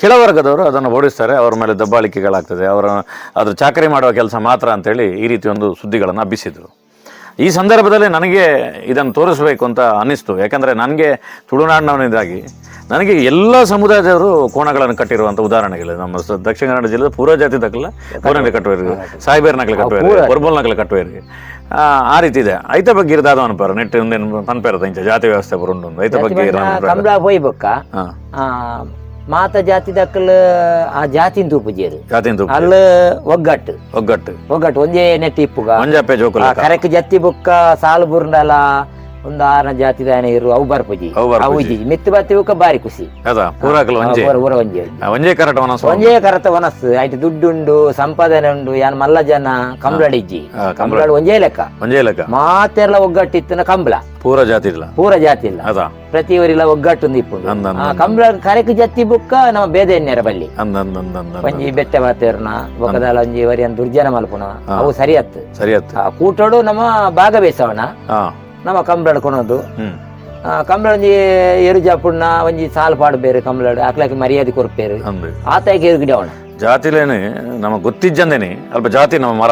ಕೆಳವರ್ಗದವರು ಅದನ್ನು ಓಡಿಸ್ತಾರೆ. ಅವರ ಮೇಲೆ ದಬ್ಬಾಳಿಕೆಗಳಾಗ್ತದೆ. ಅವರ ಅದ್ರ ಚಾಕರಿ ಮಾಡುವ ಕೆಲಸ ಮಾತ್ರ ಅಂತೇಳಿ ಈ ರೀತಿ ಒಂದು ಸುದ್ದಿಗಳನ್ನು ಹಬ್ಬಿಸಿದರು. ಈ ಸಂದರ್ಭದಲ್ಲಿ ನನಗೆ ಇದನ್ನು ತೋರಿಸಬೇಕು ಅಂತ ಅನ್ನಿಸ್ತು. ಯಾಕಂದರೆ ನನಗೆ ತುಳುನಾಡಿನವನಿದ್ದಾಗಿ ನನಗೆ ಎಲ್ಲ ಸಮುದಾಯದವರು ಕೋಣಗಳನ್ನು ಕಟ್ಟಿರುವಂಥ ಉದಾಹರಣೆಗಳು ನಮ್ಮ ದಕ್ಷಿಣ ಕನ್ನಡ ಜಿಲ್ಲೆದ ಪೂರ್ವ ಜಾತಿ ದಕ್ಕಲ ಕೋಣಗಳು ಕಟ್ಟುವರಿಗೆ ಸಾಯಿಬೇರ್ ನಕಲು ಕಟ್ಟುವರಿಗೆ ಬರ್ಬೋಲ್ ನಕಲು ಕಟ್ಟುವರಿಗೆ ಆ, ರೀತಿ ಇದೆ. ಐತ ಬಗ್ಗೆ ಇರದಾದ ಅನ್ಪಾರ. ನೆಟ್ ಒಂದೇನು ಇಂಚ. ಜಾತಿ ವ್ಯವಸ್ಥೆ ಬರುಂಡು ಐತ ಬಗ್ಗೆ ಕಂಬಳ ಮಾತ ಜಾತಿ ದಕ್ಕಲ್ ಆ ಜಾತಿನ್ ಜಾತಿ ತೂಪ ಅಲ್ಲ ಒಗ್ಗಟ್ಟು. ಒಗ್ಗಟ್ಟು. ಒಗ್ಗಟ್ಟು ಒಂದೇ ನೆಟ್ಟಿ ಇಪ್ಪುಗ. ಜೋಕುಲ ಕರೆಕ್ ಜತ್ತಿ ಬುಕ್ಕ ಸಾಲು ಬುರ್ಂಡಲ ಒಂದು ಆರ ಜಾತಿ ದಾನೆ ಇರು ಅವು ಬರ್ಪುಜಿ. ಅವು ಬರ್ಪುಜಿ. ಬತ್ತಿ ಇಜ್ಜಿ ಮಿತ್ತು ಬತ್ತಿವಕ್ಕ ಬಾರಿ ಖುಷಿ. ಪೂರಾಕಲ್ ಒಂಜೆ? ಊರ ಊರ ಒಂಜಿ ಒಂಜಿ. ಆ, ಒಂಜೆ ಒಂಜೇ ಕರಟ ವನಸ್ ಆಯ್ತು ದುಡ್ಡು ಉಂಡು ಸಂಪಾದನೆ ಉಂಡು ಯಾನ್ ಮಲ್ಲ ಜನ ಕಂಬ್ಳ. ಕಂಬಳಾಡು ಒಂಜೇ ಲೆಕ್ಕ. ಒಂಜೆ ಲೆಕ್ಕ. ಮಾತೆಲ್ಲ ಒಗ್ಗಟ್ಟಿತ್ತಿನ ಕಂಬಳ. ಪೂರ ಜಾತಿ ಇಲ್ಲ. ಪೂರ ಜಾತಿ ಇಲ್ಲ. ಪ್ರತಿ ಊರಿಲ್ಲ ಒಗ್ಗಟ್ಟು ಇಪ್ಪುಂಡು. ಅಂದ, ಅಂದ, ಆ ಕಂಬಳ ಕರೆಕ್ ಜತ್ತಿ ಬುಕ್ಕ ನಮ್ಮ ಬೇದೆನ್ನೆರ ಬಲ್ಲಿ. ಅಂದ ಅಂದ ಅಂದ ಅಂದ ಅಂದ. ಒಂಜಿ ಬೆಟ್ಟ ಮಾತೇರ್ನ ಬೊಕದಾಲ ಒಂಜಿ ವರಿ ಅನ್ ದುರ್ಜನ ಮಲ್ಪುನ ಅವು ಸರಿ ಆತ್ ಸರಿ ಆಯ್ತು ಆ ಕೂಟೋಡು ನಮ್ಮ ಭಾಗವೇಸವನ ಹಾ. ನಮ್ಮ ಕಂಬಳ ಕೊನೋದು. ಹ್ಮ್. ಕಂಬಳ ಒಂಜಿ ಎರುಜಾಪುಣ್ಣ ಒಂಜಿ ಸಾಲು ಪಾಡು ಬೇರೆ ಕಂಬಳ ಅಕ್ಲಕ್ಕೆ ಮರ್ಯಾದೆ ಕೊರ್ಪೇರು ಅಂದು ಆತಾಯ್ಕೆ ಎರುಗಿಡ ಅವನ. ಜಾತಿಲೇನೆ ನಮಗೆ ಗೊತ್ತಿಜ್ಜಂದೇನೆ ಅಲ್ಪ ಜಾತಿ ನಮ್ಮ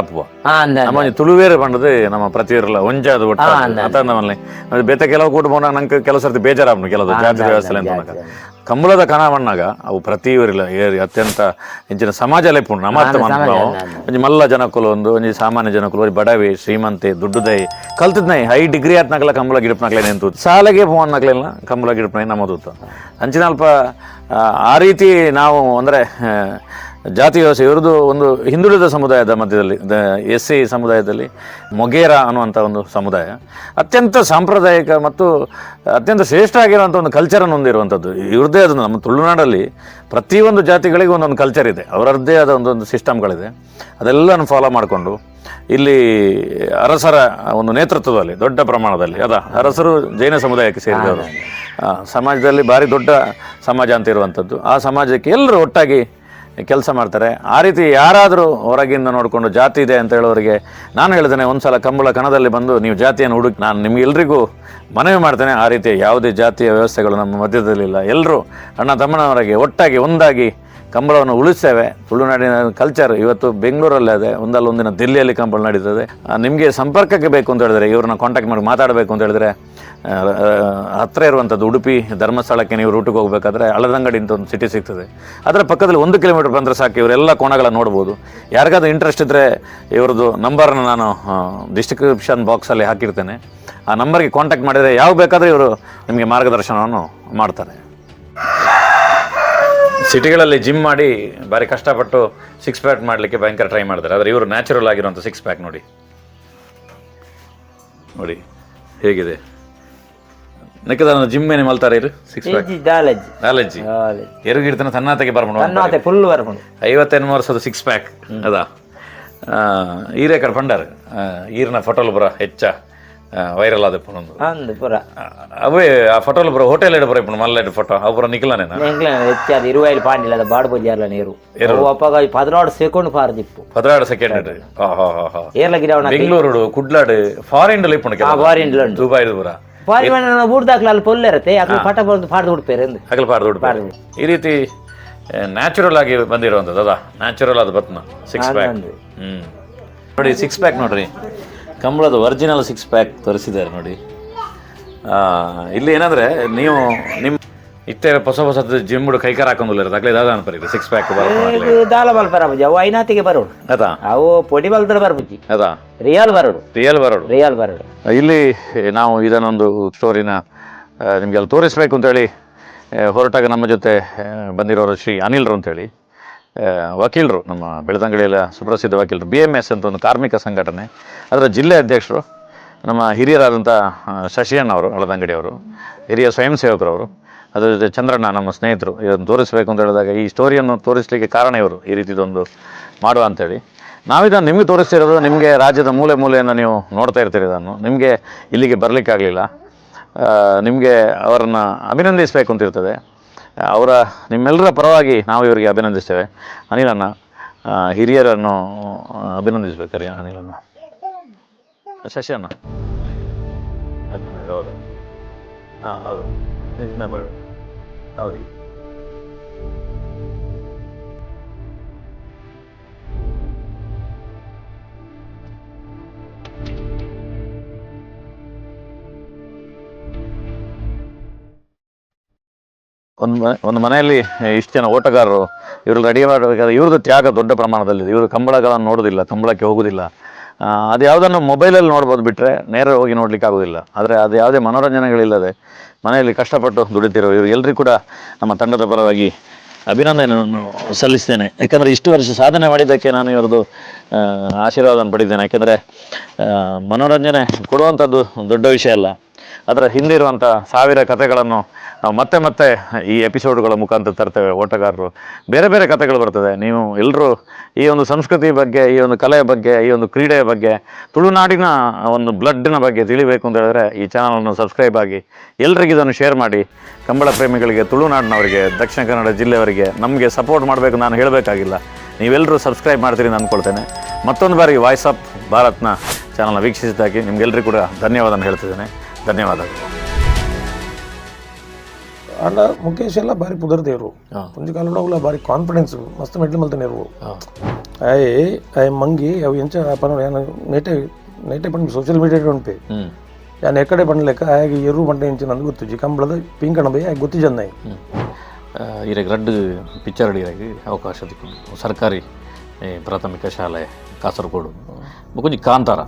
ಆ ನಮ್ಮ ತುಳುವೇರೆ ಪಂಡದು ನಮ್ಮ ಪ್ರತಿಯೊರಲ್ಲ ಒಂಜಾದ ಒಟ್ಟ. ಅತ ನಮ್ಮಲ್ಲಿ ಬೇತೆ ಕೆಲವು ಕೂಡ ನಂಗೆ ಕೆಲವು ಸರ್ತಿ ಬೇಜಾರಾಪ್ನು ಕೆಲವು ಜಾತಿ ವ್ಯವಸ್ಥೆ ಅಂತ. ಕಂಬಳದ ಕನಾವಣ್ಣಾಗ ಅವು ಪ್ರತಿ ಏರಿ ಅತ್ಯಂತ ಇಂಚಿನ ಸಮಾಜ ಲೆಪ್ಪುಂಡು ನಮ್ಮ. ಒಂಜಿ ಮಲ್ಲ ಜನಕುಲು ಒಂದು ಒಂಜಿ ಸಾಮಾನ್ಯ ಜನಕುಲು ಒಂಜಿ ಬಡವಿ ಶ್ರೀಮಂತೆ ದುಡ್ಡುದೈ ಕಲ್ತಿದ್ನೈ ಹೈ ಡಿಗ್ರಿ ಆತ್ನಾಗಲ ಕಂಬಳ ಗಿಡಪ್ನಾಗ್ಲೇ ನಿಂತು. ಸಾಲಗೆ ಫೋನ್ ನಾಗ್ಲಿಲ್ಲ ಕಂಬಳ ಗಿಡಪ್ನೈ ನಮ್ಮದು ಅಂಚಿನ ಅಲ್ಪ ಆ ರೀತಿ ನಾವು ಅಂದರೆ ಜಾತಿ ವ್ಯವಸ್ಥೆ ಇವ್ರದ್ದು ಒಂದು ಹಿಂದುಳಿದ ಸಮುದಾಯದ ಮಧ್ಯದಲ್ಲಿ ಎಸ್ ಸಿ ಸಮುದಾಯದಲ್ಲಿ ಮೊಗೇರ ಅನ್ನುವಂಥ ಒಂದು ಸಮುದಾಯ. ಅತ್ಯಂತ ಸಾಂಪ್ರದಾಯಿಕ ಮತ್ತು ಅತ್ಯಂತ ಶ್ರೇಷ್ಠ ಆಗಿರುವಂಥ ಒಂದು ಕಲ್ಚರನ್ನು ಹೊಂದಿರುವಂಥದ್ದು. ಇವ್ರದ್ದೇ ಅದು ನಮ್ಮ ತುಳುನಾಡಲ್ಲಿ ಪ್ರತಿಯೊಂದು ಜಾತಿಗಳಿಗೆ ಒಂದೊಂದು ಕಲ್ಚರ್ ಇದೆ. ಅವರದ್ದೇ ಆದ ಒಂದೊಂದು ಸಿಸ್ಟಮ್ಗಳಿದೆ. ಅದೆಲ್ಲವನ್ನು ಫಾಲೋ ಮಾಡಿಕೊಂಡು ಇಲ್ಲಿ ಅರಸರ ಒಂದು ನೇತೃತ್ವದಲ್ಲಿ ದೊಡ್ಡ ಪ್ರಮಾಣದಲ್ಲಿ ಅದ ಅರಸರು ಜೈನ ಸಮುದಾಯಕ್ಕೆ ಸೇರಿದವರು. ಸಮಾಜದಲ್ಲಿ ಭಾರಿ ದೊಡ್ಡ ಸಮಾಜ ಅಂತ ಇರುವಂಥದ್ದು. ಆ ಸಮಾಜಕ್ಕೆ ಎಲ್ಲರೂ ಒಟ್ಟಾಗಿ ಕೆಲಸ ಮಾಡ್ತಾರೆ. ಆ ರೀತಿ ಯಾರಾದರೂ ಹೊರಗಿಂದ ನೋಡಿಕೊಂಡು ಜಾತಿ ಇದೆ ಅಂತ ಹೇಳೋರಿಗೆ ನಾನು ಹೇಳ್ತೇನೆ, ಒಂದ್ಸಲ ಕಂಬಳ ಕಣದಲ್ಲಿ ಬಂದು ನೀವು ಜಾತಿಯನ್ನು ಹುಡುಕಿ, ನಾನು ನಿಮಗೆಲ್ರಿಗೂ ಮನವಿ ಮಾಡ್ತೇನೆ, ಆ ರೀತಿ ಯಾವುದೇ ಜಾತಿಯ ವ್ಯವಸ್ಥೆಗಳು ನಮ್ಮ ಮಧ್ಯದಲ್ಲಿಲ್ಲ. ಎಲ್ಲರೂ ಅಣ್ಣ ತಮ್ಮನವರಿಗೆ ಒಟ್ಟಾಗಿ, ಒಂದಾಗಿ ಕಂಬಳವನ್ನು ಉಳಿಸ್ತೇವೆ. ತುಳುನಾಡಿನ ಕಲ್ಚರ್ ಇವತ್ತು ಬೆಂಗಳೂರಲ್ಲೇ ಅದೇ. ಒಂದಲ್ಲ ಒಂದಿನ ದಿಲ್ಲಿಯಲ್ಲಿ ಕಂಬಳ ನಡೀತದೆ. ನಿಮಗೆ ಸಂಪರ್ಕಕ್ಕೆ ಬೇಕು ಅಂತ ಹೇಳಿದ್ರೆ, ಇವ್ರನ್ನ ಕಾಂಟ್ಯಾಕ್ಟ್ ಮಾಡಿ ಮಾತಾಡಬೇಕು ಅಂತ ಹೇಳಿದ್ರೆ ಹತ್ತಿರ ಇರುವಂಥದ್ದು ಉಡುಪಿ ಧರ್ಮಸ್ಥಳಕ್ಕೆ ನೀವು ರೂಟಿಗೆ ಹೋಗಬೇಕಾದ್ರೆ ಹಳದಂಗಡಿ ಅಂತ ಒಂದು ಸಿಟಿ ಸಿಗ್ತದೆ. ಅದರ ಪಕ್ಕದಲ್ಲಿ ಒಂದು ಕಿಲೋಮೀಟರ್ ಬಂದರೆ ಸಾಕು, ಇವರೆಲ್ಲ ಕೋಣಗಳನ್ನು ನೋಡ್ಬೋದು. ಯಾರಿಗಾದ್ರೂ ಇಂಟ್ರೆಸ್ಟ್ ಇದ್ದರೆ ಇವ್ರದ್ದು ನಂಬರನ್ನು ನಾನು ಡಿಸ್ಕ್ರಿಪ್ಷನ್ ಬಾಕ್ಸಲ್ಲಿ ಹಾಕಿರ್ತೇನೆ. ಆ ನಂಬರ್ಗೆ ಕಾಂಟ್ಯಾಕ್ಟ್ ಮಾಡಿದರೆ ಯಾವ ಬೇಕಾದರೂ ಇವರು ನಿಮಗೆ ಮಾರ್ಗದರ್ಶನವನ್ನು ಮಾಡ್ತಾರೆ. ಸಿಟಿಗಳಲ್ಲಿ ಜಿಮ್ ಮಾಡಿ ಭಾರಿ ಕಷ್ಟಪಟ್ಟು ಸಿಕ್ಸ್ ಪ್ಯಾಕ್ ಮಾಡಲಿಕ್ಕೆ ಭಯಂಕರ ಟ್ರೈ ಮಾಡ್ತಾರೆ. ಆದರೆ ಇವರು ನ್ಯಾಚುರಲ್ ಆಗಿರುವಂಥ ಸಿಕ್ಸ್ ಪ್ಯಾಕ್ ನೋಡಿ. ನೋಡಿ ಹೇಗಿದೆ? ನಿಕ್ಕದನ್ನು ಜಿಮ್ ಏನೇ ಮಲ್ತಾರೆ ಇರು ಸಿಕ್ಸ್ ಪ್ಯಾಕ್ ನಾಲೆಜ್ಜಿ ಎರುಗಿಡ್ತಾನೆ ಸಣ್ಣಾತಕ್ಕೆ ಬರ್ಬೋದು ಫುಲ್ ಬರ್ಬೋದು ಐವತ್ತೆನು ವರ್ಷದ ಸಿಕ್ಸ್ ಪ್ಯಾಕ್ ಅದ? ಈರೇ ಕಡೆ ಪಂಡಾರ್ ಈರಿನ ಫೋಟೋಲ್ ಬರ ಹೆಚ್ಚ. ವೈರಲ್ ಆದ ಪುನೊಂದು. அந்த ಅವೇ ಆ ಫೋಟೋಲ್ ಬರ ಹೋಟೆಲ್ ಇಡ ಬರ ಇಪ್ಪು ಮಲ್ಲ ಫೋಟೋ ಅವು ಬರ ನಿಖಲನೇನಾ ಎಂಕ್ಲ ಹೆಚ್ಚಾದ ಇರುವಾಯಿಲ್ ಪಾಂಡಿಲ್ಲದ ಬಾಡ್ಬೋಜಿ ಏರ್ಲ ನೀರು. ಅವು ಅಪ್ಪಾಗ ಪದಿನಾಡು ಸೆಕೆಂಡ್ ಪಾರ್ದಿಪ್ಪು ಹದಿನಾರು ಸೆಕೆಂಡ್ ಹಾ ಹಾ ಹಾ ಹಾ. ಏರ್ಲ ಗಿಡ ಅವನ ಬೆಂಗಳೂರು ಕುಡ್ಲಾಡು ಫಾರಿನ್ ಬಾರಿಂಡ್ಲ ಉಂಟು. ದುಬೈ ಪೂರ. ಪಾರಿವಾಳ ಬೂಡ್ದಾಕ್ಲ ಅಲ್ಲಿ ಪೊಲ್ಲೆ ಇರತ್ತೆ. ಅಕ್ಲ ಪಟ ಬಂದು ಪಾಡ್ದು ಬಿಡ್ಪೇರೆ ಎಂದು. ಹಗಲು ಪಾರ್ದು ಉಡುಪಿ ಈ ರೀತಿ ನ್ಯಾಚುರಲ್ ಆಗಿ ಬಂದಿರುವಂಥದ್ದು ದಾದಾ ನ್ಯಾಚುರಲ್ ಅದು ಬತ್ನ ಸಿಕ್ಸ್ ಪ್ಯಾಕ್ ಅಂದು. ಹ್ಮ್. ನೋಡಿ ಸಿಕ್ಸ್ ಪ್ಯಾಕ್ ನೋಡ್ರಿ. ಕಂಬಳದ ಒರಿಜಿನಲ್ ಸಿಕ್ಸ್ ಪ್ಯಾಕ್ ತೋರಿಸಿದ್ದಾರೆ ನೋಡಿ. ಇಲ್ಲಿ ಏನಂದರೆ ನೀವು ನಿಮ್ಮ ಇಷ್ಟೇ ಹೊಸ ಹೊಸ ಜಿಮ್ ಕೈಕಾರ ಹಾಕೊಂಡಿಲ್ಲ ಅಗ್ಲೇ ದಾದ ಅನ್ಪರಿ ಸಿಕ್ಸ್ ಪ್ಯಾಕ್ ಇದು ದಾಲ ಬಲ್ಪರ ಬರಬುಜಿ ಅವು ಐನಾತಿಗೆ ಬರೋಡು ಅದಾ? ಅವು ಪೊಡಿ ಬಲ್ದ್ರ ಬರ್ಬುಜಿ ಅದಾ? ರಿಯಲ್ ಬರೋಡು ರಿಯಲ್ ಬರೋಡು ರಿಯಲ್ ಬರೋಡು ಇಲ್ಲಿ ನಾವು ಇದನ್ನೊಂದು ಸ್ಟೋರಿನ ನಿಮಗೆಲ್ಲ ತೋರಿಸ್ಬೇಕು ಅಂತೇಳಿ ಹೊರಟಾಗ ನಮ್ಮ ಜೊತೆ ಬಂದಿರೋರು ಶ್ರೀ ಅನಿಲ್ರು ಅಂತೇಳಿ ವಕೀಲರು, ನಮ್ಮ ಬೆಳದಂಗಡಿಯಲ್ಲ ಸುಪ್ರಸಿದ್ಧ ವಕೀಲರು ಬಿ ಎಂ ಎಸ್ ಅಂತ ಒಂದು ಕಾರ್ಮಿಕ ಸಂಘಟನೆ, ಅದರ ಜಿಲ್ಲೆ ಅಧ್ಯಕ್ಷರು, ನಮ್ಮ ಹಿರಿಯರಾದಂಥ ಶಶಿಯಣ್ಣ ಅವರು ಹಳದಂಗಡಿಯವರು ಹಿರಿಯ ಸ್ವಯಂ ಸೇವಕರವರು, ಅದರ ಜೊತೆ ಚಂದ್ರಣ್ಣ, ನಮ್ಮ ಸ್ನೇಹಿತರು, ಇದನ್ನು ತೋರಿಸಬೇಕು ಅಂತ ಹೇಳಿದಾಗ ಈ ಸ್ಟೋರಿಯನ್ನು ತೋರಿಸಲಿಕ್ಕೆ ಕಾರಣ ಇವರು ಈ ರೀತಿದೊಂದು ಮಾಡುವ ಅಂತೇಳಿ. ನಾವಿದನ್ನು ನಿಮಗೆ ತೋರಿಸ್ತಿರೋದು, ನಿಮಗೆ ರಾಜ್ಯದ ಮೂಲೆ ಮೂಲೆಯನ್ನು ನೀವು ನೋಡ್ತಾ ಇರ್ತೀರಿ ಇದನ್ನು. ನಿಮಗೆ ಇಲ್ಲಿಗೆ ಬರಲಿಕ್ಕಾಗಲಿಲ್ಲ. ನಿಮಗೆ ಅವರನ್ನು ಅಭಿನಂದಿಸಬೇಕು ಅಂತಿರ್ತದೆ ಅವರ ನಿಮ್ಮೆಲ್ಲರ ಪರವಾಗಿ ನಾವು ಇವರಿಗೆ ಅಭಿನಂದಿಸ್ತೇವೆ. ಅನಿಲನ್ನು ಆ, ಹಿರಿಯರನ್ನು ಅಭಿನಂದಿಸ್ಬೇಕಾರೆ ಅನಿಲನ್ನು ಅಣ್ಣ ಹೌದು. ಹಾಂ ಹೌದು. ಹೌದು. ಒಂದು ಮನೆ, ಒಂದು ಮನೆಯಲ್ಲಿ ಇಷ್ಟು ಜನ ಓಟಗಾರರು ಇವರು ರೆಡಿ ಮಾಡಬೇಕಾದ್ರೆ ಇವ್ರದ್ದು ತ್ಯಾಗ ದೊಡ್ಡ ಪ್ರಮಾಣದಲ್ಲಿದೆ ಇವರು ಕಂಬಳಗಳನ್ನು ನೋಡೋದಿಲ್ಲ, ಕಂಬಳಕ್ಕೆ ಹೋಗೋದಿಲ್ಲ. ಅದು ಯಾವುದನ್ನು ಮೊಬೈಲಲ್ಲಿ ನೋಡ್ಬೋದು ಬಿಟ್ಟರೆ ನೇರ ಹೋಗಿ ನೋಡಲಿಕ್ಕೆ ಆಗೋದಿಲ್ಲ. ಆದರೆ ಅದು ಯಾವುದೇ ಮನೋರಂಜನೆಗಳಿಲ್ಲದೆ ಮನೆಯಲ್ಲಿ ಕಷ್ಟಪಟ್ಟು ದುಡಿತಿರೋ ಇವರು ಎಲ್ಲರಿಗೂ ಕೂಡ ನಮ್ಮ ತಂಡದ ಪರವಾಗಿ ಅಭಿನಂದನೆಯನ್ನು ಸಲ್ಲಿಸ್ತೇನೆ. ಯಾಕಂದರೆ ಇಷ್ಟು ವರ್ಷ ಸಾಧನೆ ಮಾಡಿದ್ದಕ್ಕೆ ನಾನು ಇವರದು ಆಶೀರ್ವಾದವನ್ನು ಪಡಿದ್ದೇನೆ ಯಾಕೆಂದರೆ ಮನೋರಂಜನೆ ಕೊಡುವಂಥದ್ದು ದೊಡ್ಡ ವಿಷಯ ಅಲ್ಲ. ಅದರ ಹಿಂದಿರುವಂಥ ಸಾವಿರ ಕಥೆಗಳನ್ನು ನಾವು ಮತ್ತೆ ಮತ್ತೆ ಈ ಎಪಿಸೋಡ್ಗಳ ಮುಖಾಂತರ ತರ್ತೇವೆ, ಓಟಗಾರರು. ಬೇರೆ ಬೇರೆ ಕಥೆಗಳು ಬರ್ತದೆ. ನೀವು ಎಲ್ಲರೂ ಈ ಒಂದು ಸಂಸ್ಕೃತಿ ಬಗ್ಗೆ, ಈ ಒಂದು ಕಲೆಯ ಬಗ್ಗೆ, ಈ ಒಂದು ಕ್ರೀಡೆಯ ಬಗ್ಗೆ, ತುಳುನಾಡಿನ ಒಂದು ಬ್ಲಡ್ಡಿನ ಬಗ್ಗೆ ತಿಳಿಬೇಕು ಅಂತ ಹೇಳಿದ್ರೆ ಈ ಚಾನಲನ್ನು ಸಬ್ಸ್ಕ್ರೈಬ್ ಆಗಿ ಎಲ್ರಿಗೂ ಇದನ್ನು ಶೇರ್ ಮಾಡಿ. ಕಂಬಳ ಪ್ರೇಮಿಗಳಿಗೆ, ತುಳುನಾಡಿನವರಿಗೆ, ದಕ್ಷಿಣ ಕನ್ನಡ ಜಿಲ್ಲೆಯವರಿಗೆ ನಮಗೆ ಸಪೋರ್ಟ್ ಮಾಡಬೇಕು ನಾನು ಹೇಳಬೇಕಾಗಿಲ್ಲ. ನೀವೆಲ್ಲರೂ ಸಬ್ಸ್ಕ್ರೈಬ್ ಮಾಡ್ತೀರಿ ಅಂತ ಅಂದ್ಕೊಳ್ತೇನೆ. ಮತ್ತೊಂದು ಬಾರಿ ವಾಯ್ಸ್ ಆಫ್ ಭಾರತ್ನ ಚಾನಲ್ನ ವೀಕ್ಷಿಸಿದ್ದಾಗಿ ನಿಮಗೆಲ್ಲರಿಗೂ ಕೂಡ ಧನ್ಯವಾದ ಹೇಳ್ತಿದ್ದೇನೆ. ಧನ್ಯವಾದಗಳು ಆಂಡ ಮುಖೇಶ್ ಎಲ್ಲ ಬಾರಿ ಪುದರ್ದೇವ್ರು ಪುಂಜಿ ಕಾಲ ಅವಲ ಬಾರಿ ಕಾನ್ಫಿಡೆನ್ಸ್ ಮಸ್ತ್ ಮೆಟ್ಲು ಮಲ್ತಾನೆ ಇರು ಐ ಐ ಮಂಗಿ ಅವು ಎಂಚ ಪನ ನೆಟೆ ನೆಟೆ ಪಂಡ್ ಸೋಷಿಯಲ್ ಮೀಡಿಯಾ ಉಂಟು. ಯಾನ್ ಎಕಡೆ ಪಂಡ್ಲೆಕ್ಕ ಆಗಿ ಎರು ಪಂಡ ಎಂಚ ನಂದು ಗೊತ್ತುಜಿ ಕಂಬಳದ ಪಿಂಕಣ ಬೈ ಆಗಿ ಗೊತ್ತಿ ಜನ್ನಾಯಿ ಇರಗೆ ರಡ್ಡು ಪಿಕ್ಚರ್ ಹಿಡಿಯಾಗಿ ಅವಕಾಶ ಸರ್ಕಾರಿ ಪ್ರಾಥಮಿಕ ಶಾಲೆ ಕಾಸರಗೋಡು ಕೊಂಚ ಕಾಂತಾರ.